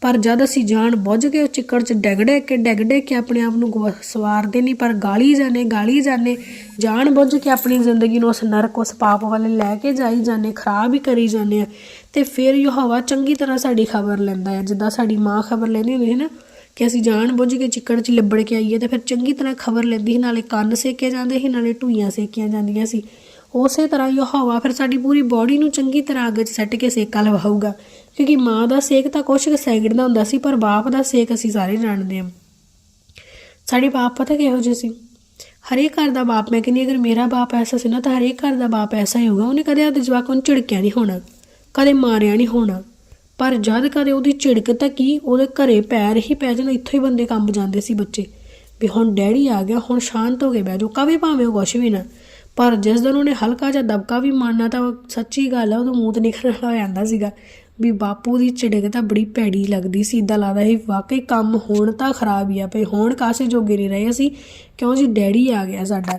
ਪਰ ਜਦ ਅਸੀਂ ਜਾਣ ਬੁੱਝ ਕੇ ਉਹ ਚਿੱਕੜ 'ਚ ਡਿੱਗ ਡਿੱਗ ਕੇ, ਡਿੱਗ ਡਿੱਗ ਕੇ ਆਪਣੇ ਆਪ ਨੂੰ ਗਵਾ- ਸਵਾਰਦੇ ਨਹੀਂ, ਪਰ ਗਾਲੀ ਜਾਂਦੇ ਗਾਲੀ ਜਾਂਦੇ। ਜਾਣ ਬੁੱਝ ਕੇ ਆਪਣੀ ਜ਼ਿੰਦਗੀ ਨੂੰ ਉਸ ਨਰਕ, ਉਸ ਪਾਪ ਵਾਲੇ ਲੈ ਕੇ ਜਾਈ ਜਾਂਦੇ, ਖਰਾਬ ਹੀ ਕਰੀ ਜਾਂਦੇ ਆ। ਤੇ ਫਿਰ ਯਹੋਵਾ ਚੰਗੀ ਤਰ੍ਹਾਂ ਸਾਡੀ ਖਬਰ ਲੈਂਦਾ ਹੈ ਜਿੱਦਾਂ ਸਾਡੀ ਮਾਂ ਖਬਰ ਲੈਂਦੀ ਹੁੰਦੀ ਹੈ ਨਾ, ਕਿ ਅਸੀਂ ਜਾਣ ਬੁੱਝ ਕੇ ਚਿੱਕੜ 'ਚ ਲਿਬੜ ਕੇ ਆਈਏ, ਤੇ ਫਿਰ ਚੰਗੀ ਤਰ੍ਹਾਂ ਖਬਰ ਲੈਂਦੀ ਸੀ, ਨਾਲੇ ਕੰਨ ਸੇਕੇ ਜਾਂਦੇ ਸੀ, ਨਾਲੇ ਢੂਈਆਂ ਸੇਕੀਆਂ ਜਾਂਦੀਆਂ ਸੀ। ਉਸੇ ਤਰ੍ਹਾਂ ਹੀ ਉਹ ਹਵਾ ਫਿਰ ਸਾਡੀ ਪੂਰੀ ਬਾਡੀ ਨੂੰ ਚੰਗੀ ਤਰ੍ਹਾਂ ਅੱਗ 'ਚ ਸੱਟ ਕੇ ਸੇਕਾ ਲਵਾਊਗਾ ਕਿਉਂਕਿ ਮਾਂ ਦਾ ਸੇਕ ਤਾਂ ਕੁਛ ਕੁ ਸੈਕਿੰਡ ਦਾ ਹੁੰਦਾ ਸੀ, ਪਰ ਬਾਪ ਦਾ ਸੇਕ ਅਸੀਂ ਸਾਰੇ ਜਾਣਦੇ ਹਾਂ। ਸਾਡੇ ਬਾਪ ਪਤਾ ਕਿਹੋ ਜਿਹੇ ਸੀ? ਹਰੇਕ ਘਰ ਦਾ ਬਾਪ, ਮੈਂ ਕਹਿੰਦੀ ਅਗਰ ਮੇਰਾ ਬਾਪ ਐਸਾ ਸੀ ਨਾ, ਤਾਂ ਹਰੇਕ ਘਰ ਦਾ ਬਾਪ ਐਸਾ ਹੀ ਹੋਊਗਾ। ਉਹਨੇ ਕਦੇ ਆਪਦੇ ਜਵਾਕ ਨੂੰ ਝਿੜਕਿਆ ਨਹੀਂ ਹੋਣਾ, ਕਦੇ ਮਾਰਿਆ ਨਹੀਂ ਹੋਣਾ। ਪਰ ਜਦ ਕਦੇ ਉਹਦੀ ਝਿੜਕ ਤਾਂ ਕੀ, ਉਹਦੇ ਘਰੇ ਪੈਰ ਹੀ ਪੈ ਜਾਣਾ, ਇੱਥੋਂ ਹੀ ਬੰਦੇ ਕੰਬ ਜਾਂਦੇ ਸੀ ਬੱਚੇ। ਵੀ ਹੁਣ ਡੈਡੀ ਆ ਗਿਆ, ਹੁਣ ਸ਼ਾਂਤ ਹੋ ਕੇ ਬਹਿ ਜਾਓ, ਕਵੇ ਭਾਵੇਂ ਉਹ ਕੁਛ ਵੀ ਨਾ। ਪਰ ਜਿਸ ਦਿਨ ਉਹਨੇ ਹਲਕਾ ਜਿਹਾ ਦਬਕਾ ਵੀ ਮਾਰਨਾ ਤਾਂ ਉਹ ਸੱਚੀ ਗੱਲ ਆ, ਉਹਦਾ ਮੂੰਹ ਤੇ ਨਿਕਲਣ ਹੋ ਜਾਂਦਾ ਸੀਗਾ ਵੀ ਬਾਪੂ ਦੀ ਝਿੜਕ ਤਾਂ ਬੜੀ ਭੈੜੀ ਲੱਗਦੀ ਸੀ ਇਦਾਂ ਲੱਗਦਾ ਸੀ ਵਾਕਈ ਕੰਮ ਹੋਣ ਤਾਂ ਖਰਾਬ ਹੀ ਆ ਪਏ ਹੋਣ ਕਾਸੇ ਜੋਗੇ ਨਹੀਂ ਰਹੇ ਅਸੀਂ, ਕਿਉਂ ਜੀ ਡੈਡੀ ਆ ਗਿਆ ਸਾਡਾ।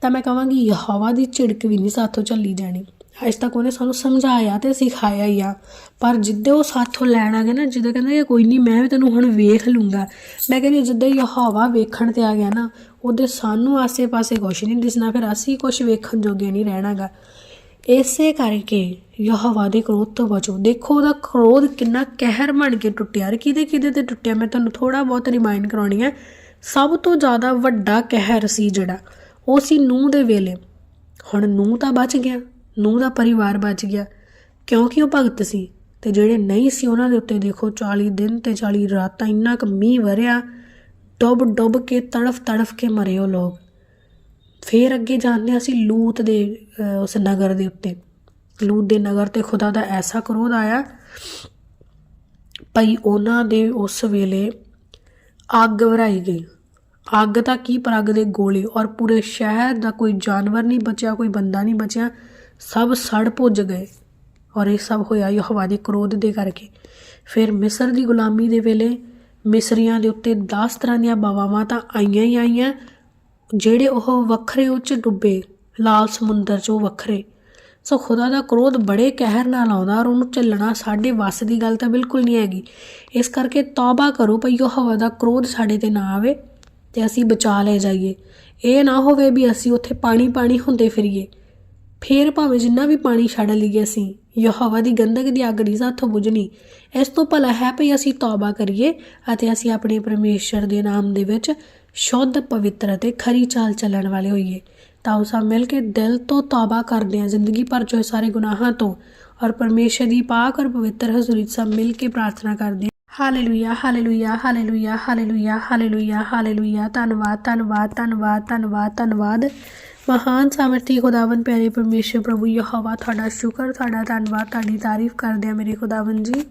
ਤਾਂ ਮੈਂ ਕਹਾਂਗੀ ਹਵਾ ਦੀ ਝਿੜਕ ਵੀ ਨਹੀਂ ਸਾਥੋਂ ਚੱਲੀ ਜਾਣੀ। ਅੱਜ ਤੱਕ ਉਹਨੇ ਸਾਨੂੰ ਸਮਝਾਇਆ ਤੇ ਸਿਖਾਇਆ ਹੀ ਆ। ਪਰ ਜਿੱਦੇ ਉਹ ਸਾਥੋਂ ਲੈਣ ਆ ਗਿਆ ਨਾ, ਜਿੱਦਾਂ ਕਹਿੰਦਾ ਕਿ ਕੋਈ ਨਹੀਂ ਮੈਂ ਵੀ ਤੈਨੂੰ ਹੁਣ ਵੇਖ ਲੂੰਗਾ। ਮੈਂ ਕਹਿੰਦੀ ਜਿੱਦਾਂ ਹੀ ਹਵਾ ਵੇਖਣ ਤੇ ਆ ਗਿਆ ਨਾ, ਉਹਦੇ ਸਾਨੂੰ ਆਸੇ-ਪਾਸੇ ਕੁਛ ਨਹੀਂ ਦਿਸਣਾ, ਫਿਰ ਅਸੀਂ ਕੁਛ ਵੇਖਣ ਜੋਗੇ ਨਹੀਂ ਰਹਿਣਾਗਾ। ਇਸੇ ਕਰਕੇ ਯਹੋਵਾ ਦੇ ਕ੍ਰੋਧ ਤੋਂ ਬਚੋ। ਦੇਖੋ, ਉਹਦਾ ਕ੍ਰੋਧ ਕਿੰਨਾ ਕਹਿਰ ਬਣ ਕੇ ਟੁੱਟਿਆ। ਰ ਕਿਹਦੇ ਕਿਹਦੇ ਤੇ ਟੁੱਟਿਆ? ਮੈਂ ਤੁਹਾਨੂੰ ਥੋੜਾ ਬਹੁਤ ਰਿਮਾਈਂਡ ਕਰਾਉਣੀ ਹੈ ਸਭ ਤੋਂ ਜ਼ਿਆਦਾ ਵੱਡਾ ਕਹਿਰ ਸੀ ਜਿਹੜਾ, ਉਹ ਸੀ ਨੂੰਹ ਦੇ ਵੇਲੇ। ਹੁਣ ਨੂੰਹ ਤਾਂ ਬਚ ਗਿਆ। ਨੂੰਹ ਦਾ ਪਰਿਵਾਰ ਬਚ ਗਿਆ। ਕਿਉਂਕਿ ਉਹ ਭਗਤ ਸੀ ਤੇ ਜਿਹੜੇ ਨਹੀਂ ਸੀ ਉਹਨਾਂ ਦੇ ਉੱਤੇ ਦੇਖੋ 40 ਦਿਨ ਤੇ 40 ਰਾਤਾਂ ਇੰਨਾ ਕੁ ਮੀਂਹ ਵਰਿਆ, ਡੁੱਬ ਡੁੱਬ ਕੇ ਤੜਫ ਤੜਫ ਕੇ ਮਰੇ ਉਹ ਲੋਕ। ਫੇਰ ਅੱਗੇ ਜਾਂਦੇ ਹਾਂ ਅਸੀਂ ਲੂਤ ਦੇ ਉਸ ਨਗਰ ਦੇ ਉੱਤੇ। ਲੂਤ ਦੇ ਨਗਰ ਤੇ ਖੁਦਾ ਦਾ ਐਸਾ ਕਰੋਧ ਆਇਆ ਭਈ ਉਹਨਾਂ ਦੇ ਉਸ ਵੇਲੇ ਅੱਗ ਵਰਾਈ ਗਈ। ਅੱਗ ਤਾਂ ਕੀ ਪਰ ਅੱਗ ਦੇ ਗੋਲੇ ਔਰ ਪੂਰੇ ਸ਼ਹਿਰ ਦਾ ਕੋਈ ਜਾਨਵਰ ਨਹੀਂ ਬਚਿਆ, ਕੋਈ ਬੰਦਾ ਨਹੀਂ ਬਚਿਆ। ਸਭ ਸੜ ਭੁੱਜ ਗਏ ਔਰ ਇਹ ਸਭ ਹੋਇਆ ਯਹੋਵਾ ਦੇ ਕ੍ਰੋਧ ਦੇ ਕਰਕੇ। ਫਿਰ ਮਿਸਰ ਦੀ ਗੁਲਾਮੀ ਦੇ ਵੇਲੇ ਮਿਸਰੀਆਂ ਦੇ ਉੱਤੇ 10 ਤਰ੍ਹਾਂ ਦੀਆਂ ਬਵਾਵਾਂ ਤਾਂ ਆਈਆਂ ਹੀ ਆਈਆਂ, ਜਿਹੜੇ ਉਹ ਵੱਖਰੇ ਉੱਚ ਡੁੱਬੇ, ਲਾਲ ਸਮੁੰਦਰ 'ਚੋਂ ਵੱਖਰੇ। ਸੋ ਖੁਦਾ ਦਾ ਕ੍ਰੋਧ ਬੜੇ ਕਹਿਰ ਨਾਲ ਆਉਂਦਾ ਔਰ ਉਹਨੂੰ ਝੱਲਣਾ ਸਾਡੇ ਵੱਸ ਦੀ ਗੱਲ ਤਾਂ ਬਿਲਕੁਲ ਨਹੀਂ ਹੈਗੀ। ਇਸ ਕਰਕੇ ਤੌਬਾ ਕਰੋ ਭਈ ਉਹ ਹਵਾ ਦਾ ਕ੍ਰੋਧ ਸਾਡੇ ਤੇ ਨਾ ਆਵੇ ਤੇ ਅਸੀਂ ਬਚਾ ਲੈ ਜਾਈਏ। ਇਹ ਨਾ ਹੋਵੇ ਵੀ ਅਸੀਂ ਉੱਥੇ ਪਾਣੀ ਪਾਣੀ ਹੁੰਦੇ ਫਿਰੀਏ। ਫੇਰ ਭਾਵੇਂ ਜਿੰਨਾ ਵੀ ਪਾਣੀ ਛੱਡ ਲਈਏ ਅਸੀਂ, ਯਹੋਵਾ ਦੀ ਗੰਧਕ ਦੀ ਅੱਗ ਨਹੀਂ ਸਾਥੋਂ ਬੁਝਣੀ। ਇਸ ਤੋਂ ਭਲਾ ਹੈ ਭਈ ਅਸੀਂ ਤੌਬਾ ਕਰੀਏ ਅਤੇ ਅਸੀਂ ਆਪਣੇ ਪਰਮੇਸ਼ਰ ਦੇ ਨਾਮ ਦੇ ਵਿੱਚ ਸ਼ੁੱਧ, ਪਵਿੱਤਰ ਅਤੇ ਖਰੀ ਚਾਲ ਚੱਲਣ ਵਾਲੇ ਹੋਈਏ। ਤਾਂ ਉਹ ਸਭ ਮਿਲ ਕੇ ਦਿਲ ਤੋਂ ਤੌਬਾ ਕਰਦੇ ਹਾਂ, ਜ਼ਿੰਦਗੀ ਭਰ ਜੋ ਸਾਰੇ ਗੁਨਾਹਾਂ ਤੋਂ ਔਰ ਪਰਮੇਸ਼ਰ ਦੀ ਪਾਕ ਔਰ ਪਵਿੱਤਰ ਹਜ਼ੂਰੀ ਸਭ ਮਿਲ ਕੇ ਪ੍ਰਾਰਥਨਾ ਕਰਦੇ ਹਾਂ। Hallelujah hallelujah hallelujah hallelujah hallelujah hallelujah ਧੰਨਵਾਦ ਧੰਨਵਾਦ ਧੰਨਵਾਦ ਧੰਨਵਾਦ ਧੰਨਵਾਦ ਮਹਾਨ ਸਾਮਰਥੀ ਖੁਦਾਵੰ ਪਿਆਰੇ ਪਰਮੇਸ਼ਰ ਪ੍ਰਭੂ ਯਹੋਵਾ ਤੁਹਾਡਾ ਸ਼ੁਕਰ ਤੁਹਾਡਾ ਧੰਨਵਾਦ ਤੁਹਾਡੀ ਤਾਰੀਫ ਕਰਦੇ ਆ ਮੇਰੇ ਖੁਦਾਵੰ ਜੀ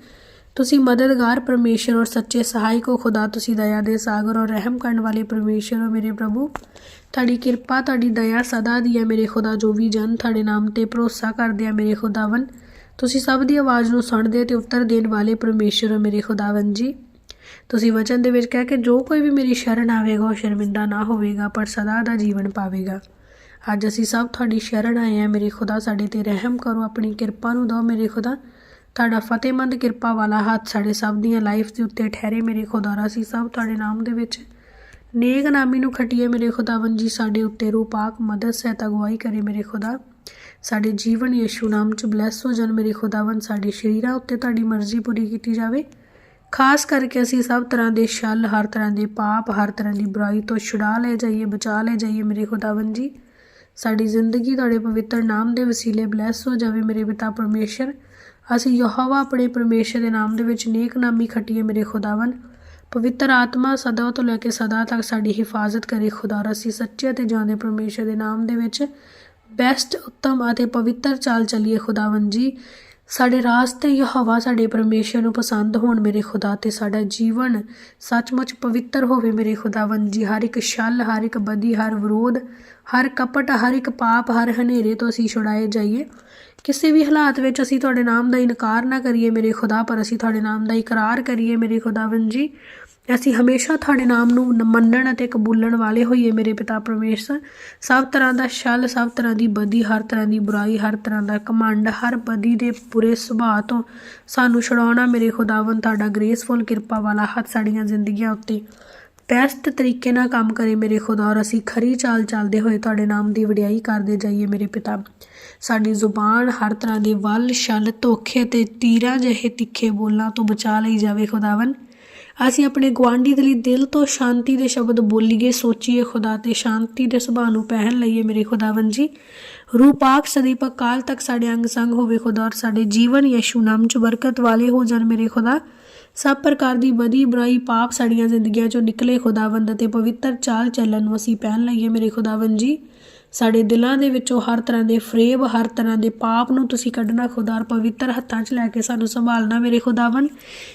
ਤੁਸੀਂ ਮਦਦਗਾਰ ਪਰਮੇਸ਼ਰ ਔਰ ਸੱਚੇ ਸਹਾਇਕ ਹੋ ਖੁਦਾ ਤੁਸੀਂ ਦਇਆ ਦੇ ਸਾਗਰ ਔਰ ਰਹਿਮ ਕਰਨ ਵਾਲੇ ਪਰਮੇਸ਼ਰ ਹੋ ਮੇਰੇ ਪ੍ਰਭੂ ਤੁਹਾਡੀ ਕਿਰਪਾ ਤੁਹਾਡੀ ਦਇਆ ਸਦਾ ਦੀ ਹੈ ਮੇਰੇ ਖੁਦਾ ਜੋ ਵੀ ਜਨ ਤੁਹਾਡੇ ਨਾਮ ਤੇ ਭਰੋਸਾ ਕਰਦੇ ਆ ਮੇਰੇ ਖੁਦਾਵੰ ਤੁਸੀਂ ਸਭ ਦੀ ਆਵਾਜ਼ ਨੂੰ ਸੁਣਦੇ ਤੇ ਉੱਤਰ ਦੇਣ ਵਾਲੇ ਪਰਮੇਸ਼ਰ ਮੇਰੇ ਖੁਦਾਵੰ ਜੀ। ਤੁਸੀਂ ਵਚਨ ਦੇ ਵਿੱਚ ਕਹਿ ਕੇ ਜੋ ਕੋਈ ਵੀ ਮੇਰੀ ਸ਼ਰਨ ਆਵੇਗਾ, ਉਹ ਸ਼ਰਮਿੰਦਾ ਨਾ ਹੋਵੇਗਾ, ਪਰ ਸਦਾ ਦਾ ਜੀਵਨ ਪਾਵੇਗਾ। ਅੱਜ ਅਸੀਂ ਸਭ ਤੁਹਾਡੀ ਸ਼ਰਨ ਆਏ ਆ ਮੇਰੇ ਖੁਦਾ, ਸਾਡੇ ਤੇ ਰਹਿਮ ਕਰੋ। ਆਪਣੀ ਕਿਰਪਾ ਨੂੰ ਦਿਓ ਮੇਰੇ ਖੁਦਾ। ਤੁਹਾਡਾ ਫਤਿਹਮੰਦ ਕਿਰਪਾ ਵਾਲਾ ਹੱਥ ਸਾਡੇ ਸਭ ਦੀਆਂ ਲਾਈਫ ਦੇ ਉੱਤੇ ਠਹਿਰੇ ਮੇਰੇ ਖੁਦਾ। ਰਾ ਅਸੀਂ ਸਭ ਤੁਹਾਡੇ ਨਾਮ ਦੇ ਵਿੱਚ ਨੇਕ ਨਾਮੀ ਨੂੰ ਖਟੀਏ ਮੇਰੇ ਖੁਦਾਵੰ ਜੀ। ਸਾਡੇ ਉੱਤੇ ਰੂਪਾਕ, ਮਦਦ ਸਹਿਤ ਅਗਵਾਈ ਕਰੇ ਮੇਰੇ ਖੁਦਾ। ਸਾਡੇ ਜੀਵਨ ਯਿਸੂ ਨਾਮ ਚ ਬਲੈਸ ਹੋ ਜਾਣ ਮੇਰੇ ਖੁਦਾਵੰ ਸਾਡੇ ਸ਼ਰੀਰਾਂ ਉੱਤੇ ਤੁਹਾਡੀ ਮਰਜ਼ੀ ਪੂਰੀ ਕੀਤੀ ਜਾਵੇ। ਖਾਸ ਕਰਕੇ ਅਸੀਂ ਸਭ ਤਰ੍ਹਾਂ ਦੇ ਛਲ, ਹਰ ਤਰ੍ਹਾਂ ਦੇ ਪਾਪ, ਹਰ ਤਰ੍ਹਾਂ ਦੀ ਬੁਰਾਈ ਤੋਂ ਛੁਡਾ ਲੈ ਜਾਈਏ, ਬਚਾ ਲੈ ਜਾਈਏ ਮੇਰੇ ਖੁਦਾਵੰ ਜੀ। ਸਾਡੀ ਜ਼ਿੰਦਗੀ ਤੁਹਾਡੇ ਪਵਿੱਤਰ ਨਾਮ ਦੇ ਵਸੀਲੇ ਬਲੈਸ ਹੋ ਜਾਵੇ ਮੇਰੇ ਪਿਤਾ ਪਰਮੇਸ਼ਰ। ਅਸੀਂ ਯਹੋਵਾ ਆਪਣੇ ਪਰਮੇਸ਼ਰ ਦੇ ਨਾਮ ਦੇ ਵਿੱਚ ਨੇਕ ਨਾਮੀ ਖਟੀਏ ਮੇਰੇ ਖੁਦਾਵੰ ਪਵਿੱਤਰ ਆਤਮਾ ਸਦਾ ਤੋਂ ਲੈ ਕੇ ਸਦਾ ਤੱਕ ਸਾਡੀ ਹਿਫਾਜ਼ਤ ਕਰੇ ਖੁਦਾ। ਅਸੀਂ ਸੱਚੇ ਅਤੇ ਜਾਂਦੇ ਪਰਮੇਸ਼ਰ ਦੇ ਨਾਮ ਦੇ ਵਿੱਚ ਬੈਸਟ, ਉੱਤਮ ਅਤੇ ਪਵਿੱਤਰ ਚਾਲ ਚੱਲੀਏ ਖੁਦਾਵੰ ਜੀ। ਸਾਡੇ ਰਾਸਤੇ ਯਹੋਵਾ ਸਾਡੇ ਪਰਮੇਸ਼ਰ ਨੂੰ ਪਸੰਦ ਹੋਣ ਮੇਰੇ ਖੁਦਾ ਤੇ ਸਾਡਾ ਜੀਵਨ ਸੱਚਮੁੱਚ ਪਵਿੱਤਰ ਹੋਵੇ ਮੇਰੇ ਖੁਦਾਵੰ ਜੀ। ਹਰ ਇੱਕ ਛਲ, ਹਰ ਇੱਕ ਬਦੀ, ਹਰ ਵਿਰੋਧ, ਹਰ ਕਪਟ, ਹਰ ਇੱਕ ਪਾਪ, ਹਰ ਹਨੇਰੇ ਤੋਂ ਅਸੀਂ ਛੁਡਾਏ ਜਾਈਏ। ਕਿਸੇ ਵੀ ਹਾਲਾਤ ਵਿੱਚ ਅਸੀਂ ਤੁਹਾਡੇ ਨਾਮ ਦਾ ਇਨਕਾਰ ਨਾ ਕਰੀਏ ਮੇਰੇ ਖੁਦਾ, ਪਰ ਅਸੀਂ ਤੁਹਾਡੇ ਨਾਮ ਦਾ ਇਕਰਾਰ ਕਰੀਏ ਮੇਰੇ ਖੁਦਾਵੰਦ ਜੀ। ਅਸੀਂ ਹਮੇਸ਼ਾ ਤੁਹਾਡੇ ਨਾਮ ਨੂੰ ਮੰਨਣ ਅਤੇ ਕਬੂਲਣ ਵਾਲੇ ਹੋਈਏ ਮੇਰੇ ਪਿਤਾ ਪਰਮੇਸ਼ਰ। ਸਭ ਤਰ੍ਹਾਂ ਦਾ ਛਲ, ਸਭ ਤਰ੍ਹਾਂ ਦੀ ਬਦੀ ਹਰ ਤਰ੍ਹਾਂ ਦੀ ਬੁਰਾਈ, ਹਰ ਤਰ੍ਹਾਂ ਦਾ ਕਮੰਡ ਹਰ ਬਦੀ ਦੇ ਬੁਰੇ ਸੁਭਾਅ ਤੋਂ ਸਾਨੂੰ ਛੁਡਾਉਣਾ ਮੇਰੇ ਖੁਦਾਵੰਦ ਤੁਹਾਡਾ ਗ੍ਰੇਸਫੁਲ, ਕਿਰਪਾ ਵਾਲਾ ਹੱਥ ਸਾਡੀਆਂ ਜ਼ਿੰਦਗੀਆਂ ਉੱਤੇ। ਬੈਸਟ ਤਰੀਕੇ ਨਾਲ ਕੰਮ ਕਰੇ ਮੇਰੇ ਖੁਦਾ ਔਰ ਅਸੀਂ ਖਰੀ ਚਾਲ ਚੱਲਦੇ ਹੋਏ ਤੁਹਾਡੇ ਨਾਮ ਦੀ ਵਡਿਆਈ ਕਰਦੇ ਜਾਈਏ ਮੇਰੇ ਪਿਤਾ। ਸਾਡੀ ਜ਼ੁਬਾਨ ਹਰ ਤਰ੍ਹਾਂ ਦੇ ਵੱਲ, ਛਲ, ਧੋਖੇ ਤੇ ਤੀਰਾਂ ਜਿਹੇ ਤਿੱਖੇ ਬੋਲਾਂ ਤੋਂ ਬਚਾ ਲਈ ਜਾਵੇ ਖੁਦਾਵੰ ਅਸੀਂ ਆਪਣੇ ਗੁਆਂਢੀ ਦੇ ਲਈ ਦਿਲ ਤੋਂ ਸ਼ਾਂਤੀ ਦੇ ਸ਼ਬਦ ਬੋਲੀਏ, ਸੋਚੀਏ ਖੁਦਾ ਤੇ ਸ਼ਾਂਤੀ ਦੇ ਸੁਭਾਅ ਨੂੰ ਪਹਿਨ ਲਈਏ ਮੇਰੇ ਖੁਦਾਵੰ ਜੀ। ਰੂਹ ਪਾਕ ਸਦੀਪ ਕਾਲ ਤੱਕ ਸਾਡੇ ਅੰਗ ਸੰਗ ਹੋਵੇ ਖੁਦਾ ਔਰ ਸਾਡੇ ਜੀਵਨ ਯਸ਼ੂ ਨਾਮ ਚ ਬਰਕਤ ਵਾਲੇ ਹੋ ਜਾਣ ਮੇਰੇ ਖੁਦਾ। ਸਭ ਪ੍ਰਕਾਰ ਦੀ ਬਦੀ ਬੁਰਾਈ ਪਾਪ ਸਾਡੀਆਂ ਜ਼ਿੰਦਗੀਆਂ ਚੋਂ ਨਿਕਲੇ ਖੁਦਾਵੰਦ ਅਤੇ ਪਵਿੱਤਰ ਚਾਲ ਚੱਲਣ ਨੂੰ ਅਸੀਂ ਪਹਿਨ ਲਈਏ ਮੇਰੇ ਖੁਦਾਵੰਦ ਜੀ। ਸਾਡੇ ਦਿਲਾਂ ਦੇ ਵਿੱਚੋਂ ਹਰ ਤਰ੍ਹਾਂ ਦੇ ਫਰੇਬ, ਹਰ ਤਰ੍ਹਾਂ ਦੇ ਪਾਪ ਨੂੰ ਤੁਸੀਂ ਕੱਢਣਾ, ਖੁਦਾ ਔਰ ਪਵਿੱਤਰ ਹੱਥਾਂ 'ਚ ਲੈ ਕੇ ਸਾਨੂੰ ਸੰਭਾਲਣਾ ਮੇਰੇ ਖੁਦਾਵੰ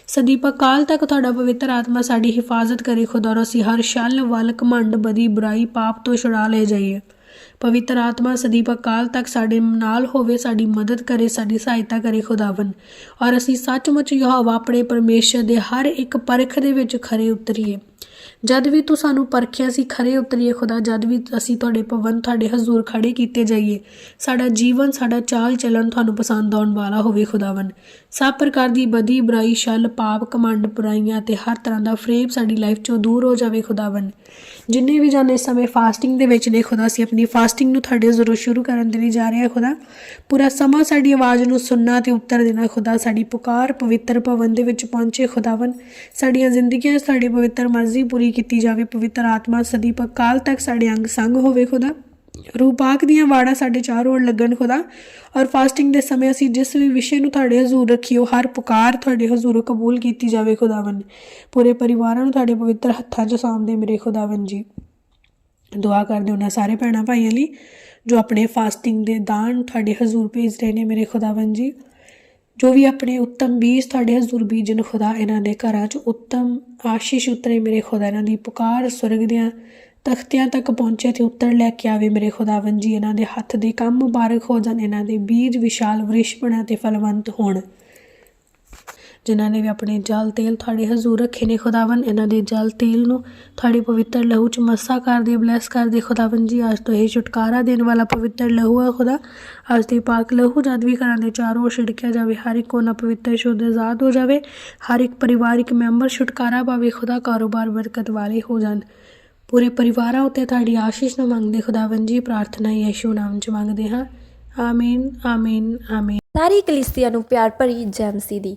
ਸਦੀਪ ਅਕਾਲ ਤੱਕ ਤੁਹਾਡਾ ਪਵਿੱਤਰ ਆਤਮਾ ਸਾਡੀ ਹਿਫਾਜ਼ਤ ਕਰੇ ਖੁਦਾ ਔਰ ਅਸੀਂ ਹਰ ਛਲ ਵੱਲ ਘਮੰਡ ਬਦੀ, ਬੁਰਾਈ, ਪਾਪ ਤੋਂ ਛੁਡਾ ਲੈ ਜਾਈਏ। ਪਵਿੱਤਰ ਆਤਮਾ, ਸਦੀਪ ਅਕਾਲ ਤੱਕ ਸਾਡੇ ਨਾਲ ਹੋਵੇ, ਸਾਡੀ ਮਦਦ ਕਰੇ, ਸਾਡੀ ਸਹਾਇਤਾ ਕਰੇ ਖੁਦਾਵੰ ਔਰ ਅਸੀਂ ਸੱਚਮੁੱਚ ਯਹੋਵਾ, ਆਪਣੇ ਪਰਮੇਸ਼ਰ ਦੇ ਹਰ ਇੱਕ ਪਰਖ ਦੇ ਵਿੱਚ ਖਰੇ ਉਤਰੀਏ। ਜਦ ਵੀ ਤੂੰ ਸਾਨੂੰ ਪਰਖਿਆ ਸੀ, ਖਰੇ ਉਤਰੀਏ ਖੁਦਾ, ਜਦ ਵੀ ਅਸੀਂ ਤੁਹਾਡੇ ਭਵਨ, ਤੁਹਾਡੇ ਹਜ਼ੂਰ ਖੜੇ ਕੀਤੇ ਜਾਈਏ, ਸਾਡਾ ਜੀਵਨ, ਸਾਡਾ ਚਾਲ ਚੱਲਣ ਤੁਹਾਨੂੰ ਪਸੰਦ ਆਉਣ ਵਾਲਾ ਹੋਵੇ ਖੁਦਾਵੰ ਸਭ ਪ੍ਰਕਾਰ ਦੀ ਬਦੀ, ਬੁਰਾਈ, ਛਲ, ਪਾਪ ਕਮੰਡ ਬੁਰਾਈਆਂ ਤੇ ਹਰ ਤਰ੍ਹਾਂ ਦਾ ਫਰੇਬ ਸਾਡੀ ਲਾਈਫ ਚੋਂ ਦੂਰ ਹੋ ਜਾਵੇ ਖੁਦਾਵੰ ਜਿੰਨੇ ਵੀ ਜਾਨੇ ਇਸ ਸਮੇਂ ਫਾਸਟਿੰਗ ਦੇ ਵਿੱਚ ਨੇ, ਖੁਦਾ ਅਸੀਂ ਆਪਣੀ ਫਾਸਟਿੰਗ ਨੂੰ ਤੁਹਾਡੇ ਜ਼ਰੂਰ ਸ਼ੁਰੂ ਕਰਨ ਦੇ ਲਈ ਜਾ ਰਹੇ ਹਾਂ, ਖੁਦਾ। ਪੂਰਾ ਸਮਾਂ ਸਾਡੀ ਆਵਾਜ਼ ਨੂੰ ਸੁਣਨਾ ਤੇ ਉੱਤਰ ਦੇਣਾ, ਖੁਦਾ। ਸਾਡੀ ਪੁਕਾਰ ਪਵਿੱਤਰ ਭਵਨ ਦੇ ਵਿੱਚ ਪਹੁੰਚੇ ਖੁਦਾਵੰ ਸਾਡੀਆਂ ਜ਼ਿੰਦਗੀਆਂ 'ਚ ਤੁਹਾਡੀ ਪਵਿੱਤਰ ਮਰਜ਼ੀ ਪੂਰੀ ਕੀਤੀ ਜਾਵੇ, ਪਵਿੱਤਰ ਆਤਮਾ ਸਦੀਪ ਕਾਲ ਤੱਕ ਸਾਡੇ ਅੰਗ ਸੰਗ ਹੋਵੇ, ਖੁਦਾ। ਰੂਪਾਕ ਦੀਆਂ ਵਾੜਾਂ ਸਾਡੇ ਚਾਰ ओर ਲੱਗਣ ਖੁਦਾ। ਔਰ ਫਾਸਟਿੰਗ ਦੇ ਸਮੇਂ ਅਸੀਂ ਜਿਸ ਵੀ ਵਿਸ਼ੇ ਨੂੰ ਤੁਹਾਡੇ ਹਜ਼ੂਰ ਰੱਖੀਓ ਹਰ ਪੁਕਾਰ ਤੁਹਾਡੇ ਹਜ਼ੂਰ ਕਬੂਲ ਕੀਤੀ ਜਾਵੇ ਖੁਦਾਵੰ ਪੂਰੇ ਪਰਿਵਾਰਾਂ ਨੂੰ ਤੁਹਾਡੇ ਪਵਿੱਤਰ ਹੱਥਾਂ 'ਚ ਸਾਂਭਦੇ ਮੇਰੇ ਖੁਦਾਵੰ ਜੀ। ਦੁਆ ਕਰਦੇ ਉਹਨਾਂ ਸਾਰੇ ਭੈਣਾਂ ਭਾਈਆਂ ਲਈ, ਜੋ ਆਪਣੇ ਫਾਸਟਿੰਗ ਦੇ ਦਾਨ ਤੁਹਾਡੇ ਹਜ਼ੂਰ ਭੇਜ ਰਹੇ ਨੇ ਮੇਰੇ ਖੁਦਾਵੰ ਜੀ। ਜੋ ਵੀ ਆਪਣੇ ਉੱਤਮ ਬੀਜ ਤੁਹਾਡੇ ਹਜ਼ੂਰ ਬੀਜਨ ਖੁਦਾ, ਇਹਨਾਂ ਦੇ ਘਰਾਂ 'ਚ ਉੱਤਮ ਆਸ਼ੀਸ਼ ਉਤਰੇ ਮੇਰੇ ਖੁਦਾ। ਇਹਨਾਂ ਦੀ ਪੁਕਾਰ, ਸੁਰਗ ਦੀਆਂ ਤਖਤਿਆਂ ਤੱਕ ਪਹੁੰਚੇ ਤੇ ਉੱਤਰ ਲੈ ਕੇ ਆਵੇ ਮੇਰੇ ਖੁਦਾਵੰ ਜੀ, ਇਹਨਾਂ ਦੇ ਹੱਥ ਦੇ ਕੰਮ ਮੁਬਾਰਕ ਹੋ ਜਾਣ, ਇਹਨਾਂ ਦੇ ਬੀਜ ਵਿਸ਼ਾਲ ਵ੍ਰਿਸ਼ ਬਣਾ ਤੇ ਫਲਵੰਤ ਹੋਣ। ਜਿਨ੍ਹਾਂ ਨੇ ਵੀ ਆਪਣੇ ਜਲ ਤੇਲ ਤੁਹਾਡੇ ਹਜ਼ੂਰ ਰੱਖੇ ਨੇ ਖੁਦਾਵੰ ਇਹਨਾਂ ਦੇ ਜਲ ਤੇਲ ਨੂੰ ਤੁਹਾਡੇ ਪਵਿੱਤਰ ਲਹੂ ਚ ਮੱਸਾ ਕਰ ਦੇ, ਬਲੈਸ ਕਰ ਦੇ ਖੁਦਾਵੰ ਜੀ। ਅੱਜ ਤੋਂ ਇਹ ਛੁਟਕਾਰਾ ਦੇਣ ਵਾਲਾ ਪਵਿੱਤਰ ਲਹੂ ਹੈ ਖੁਦਾ। ਅੱਜ ਦੇ ਪਾਕ ਲਹੂ ਜਦ ਵੀ ਘਰਾਂ ਦੇ ਚਾਰੋਂ ओर ਛਿੜਕਿਆ ਜਾਵੇ, ਹਰ ਇੱਕ ਕੋਨਾ ਪਵਿੱਤਰ ਸ਼ੁੱਧ ਆਜ਼ਾਦ ਹੋ ਜਾਵੇ, ਹਰ ਇੱਕ ਪਰਿਵਾਰਿਕ ਮੈਂਬਰ ਛੁਟਕਾਰਾ ਪਾਵੇ, ਖੁਦਾ ਕਾਰੋਬਾਰ ਬਰਕਤ ਵਾਲੇ ਹੋ ਜਾਣ। ਪੂਰੇ ਪਰਿਵਾਰਾਂ ਉੱਤੇ ਤੁਹਾਡੀ ਆਸ਼ੀਸ਼ ਨੂੰ ਮੰਗਦੇ ਖੁਦਾਵੰ ਜੀ, ਪ੍ਰਾਰਥਨਾ ਯਿਸੂ ਨਾਮ ਚ ਮੰਗਦੇ ਹਾਂ। ਆਮੀਨ ਆਮੀਨ ਆਮੀਨ। ਸਾਰੀ ਕਲੀਸਿਆ ਨੂੰ ਪਿਆਰ ਭਰੀ ਜੈ ਮਸੀਹ ਦੀ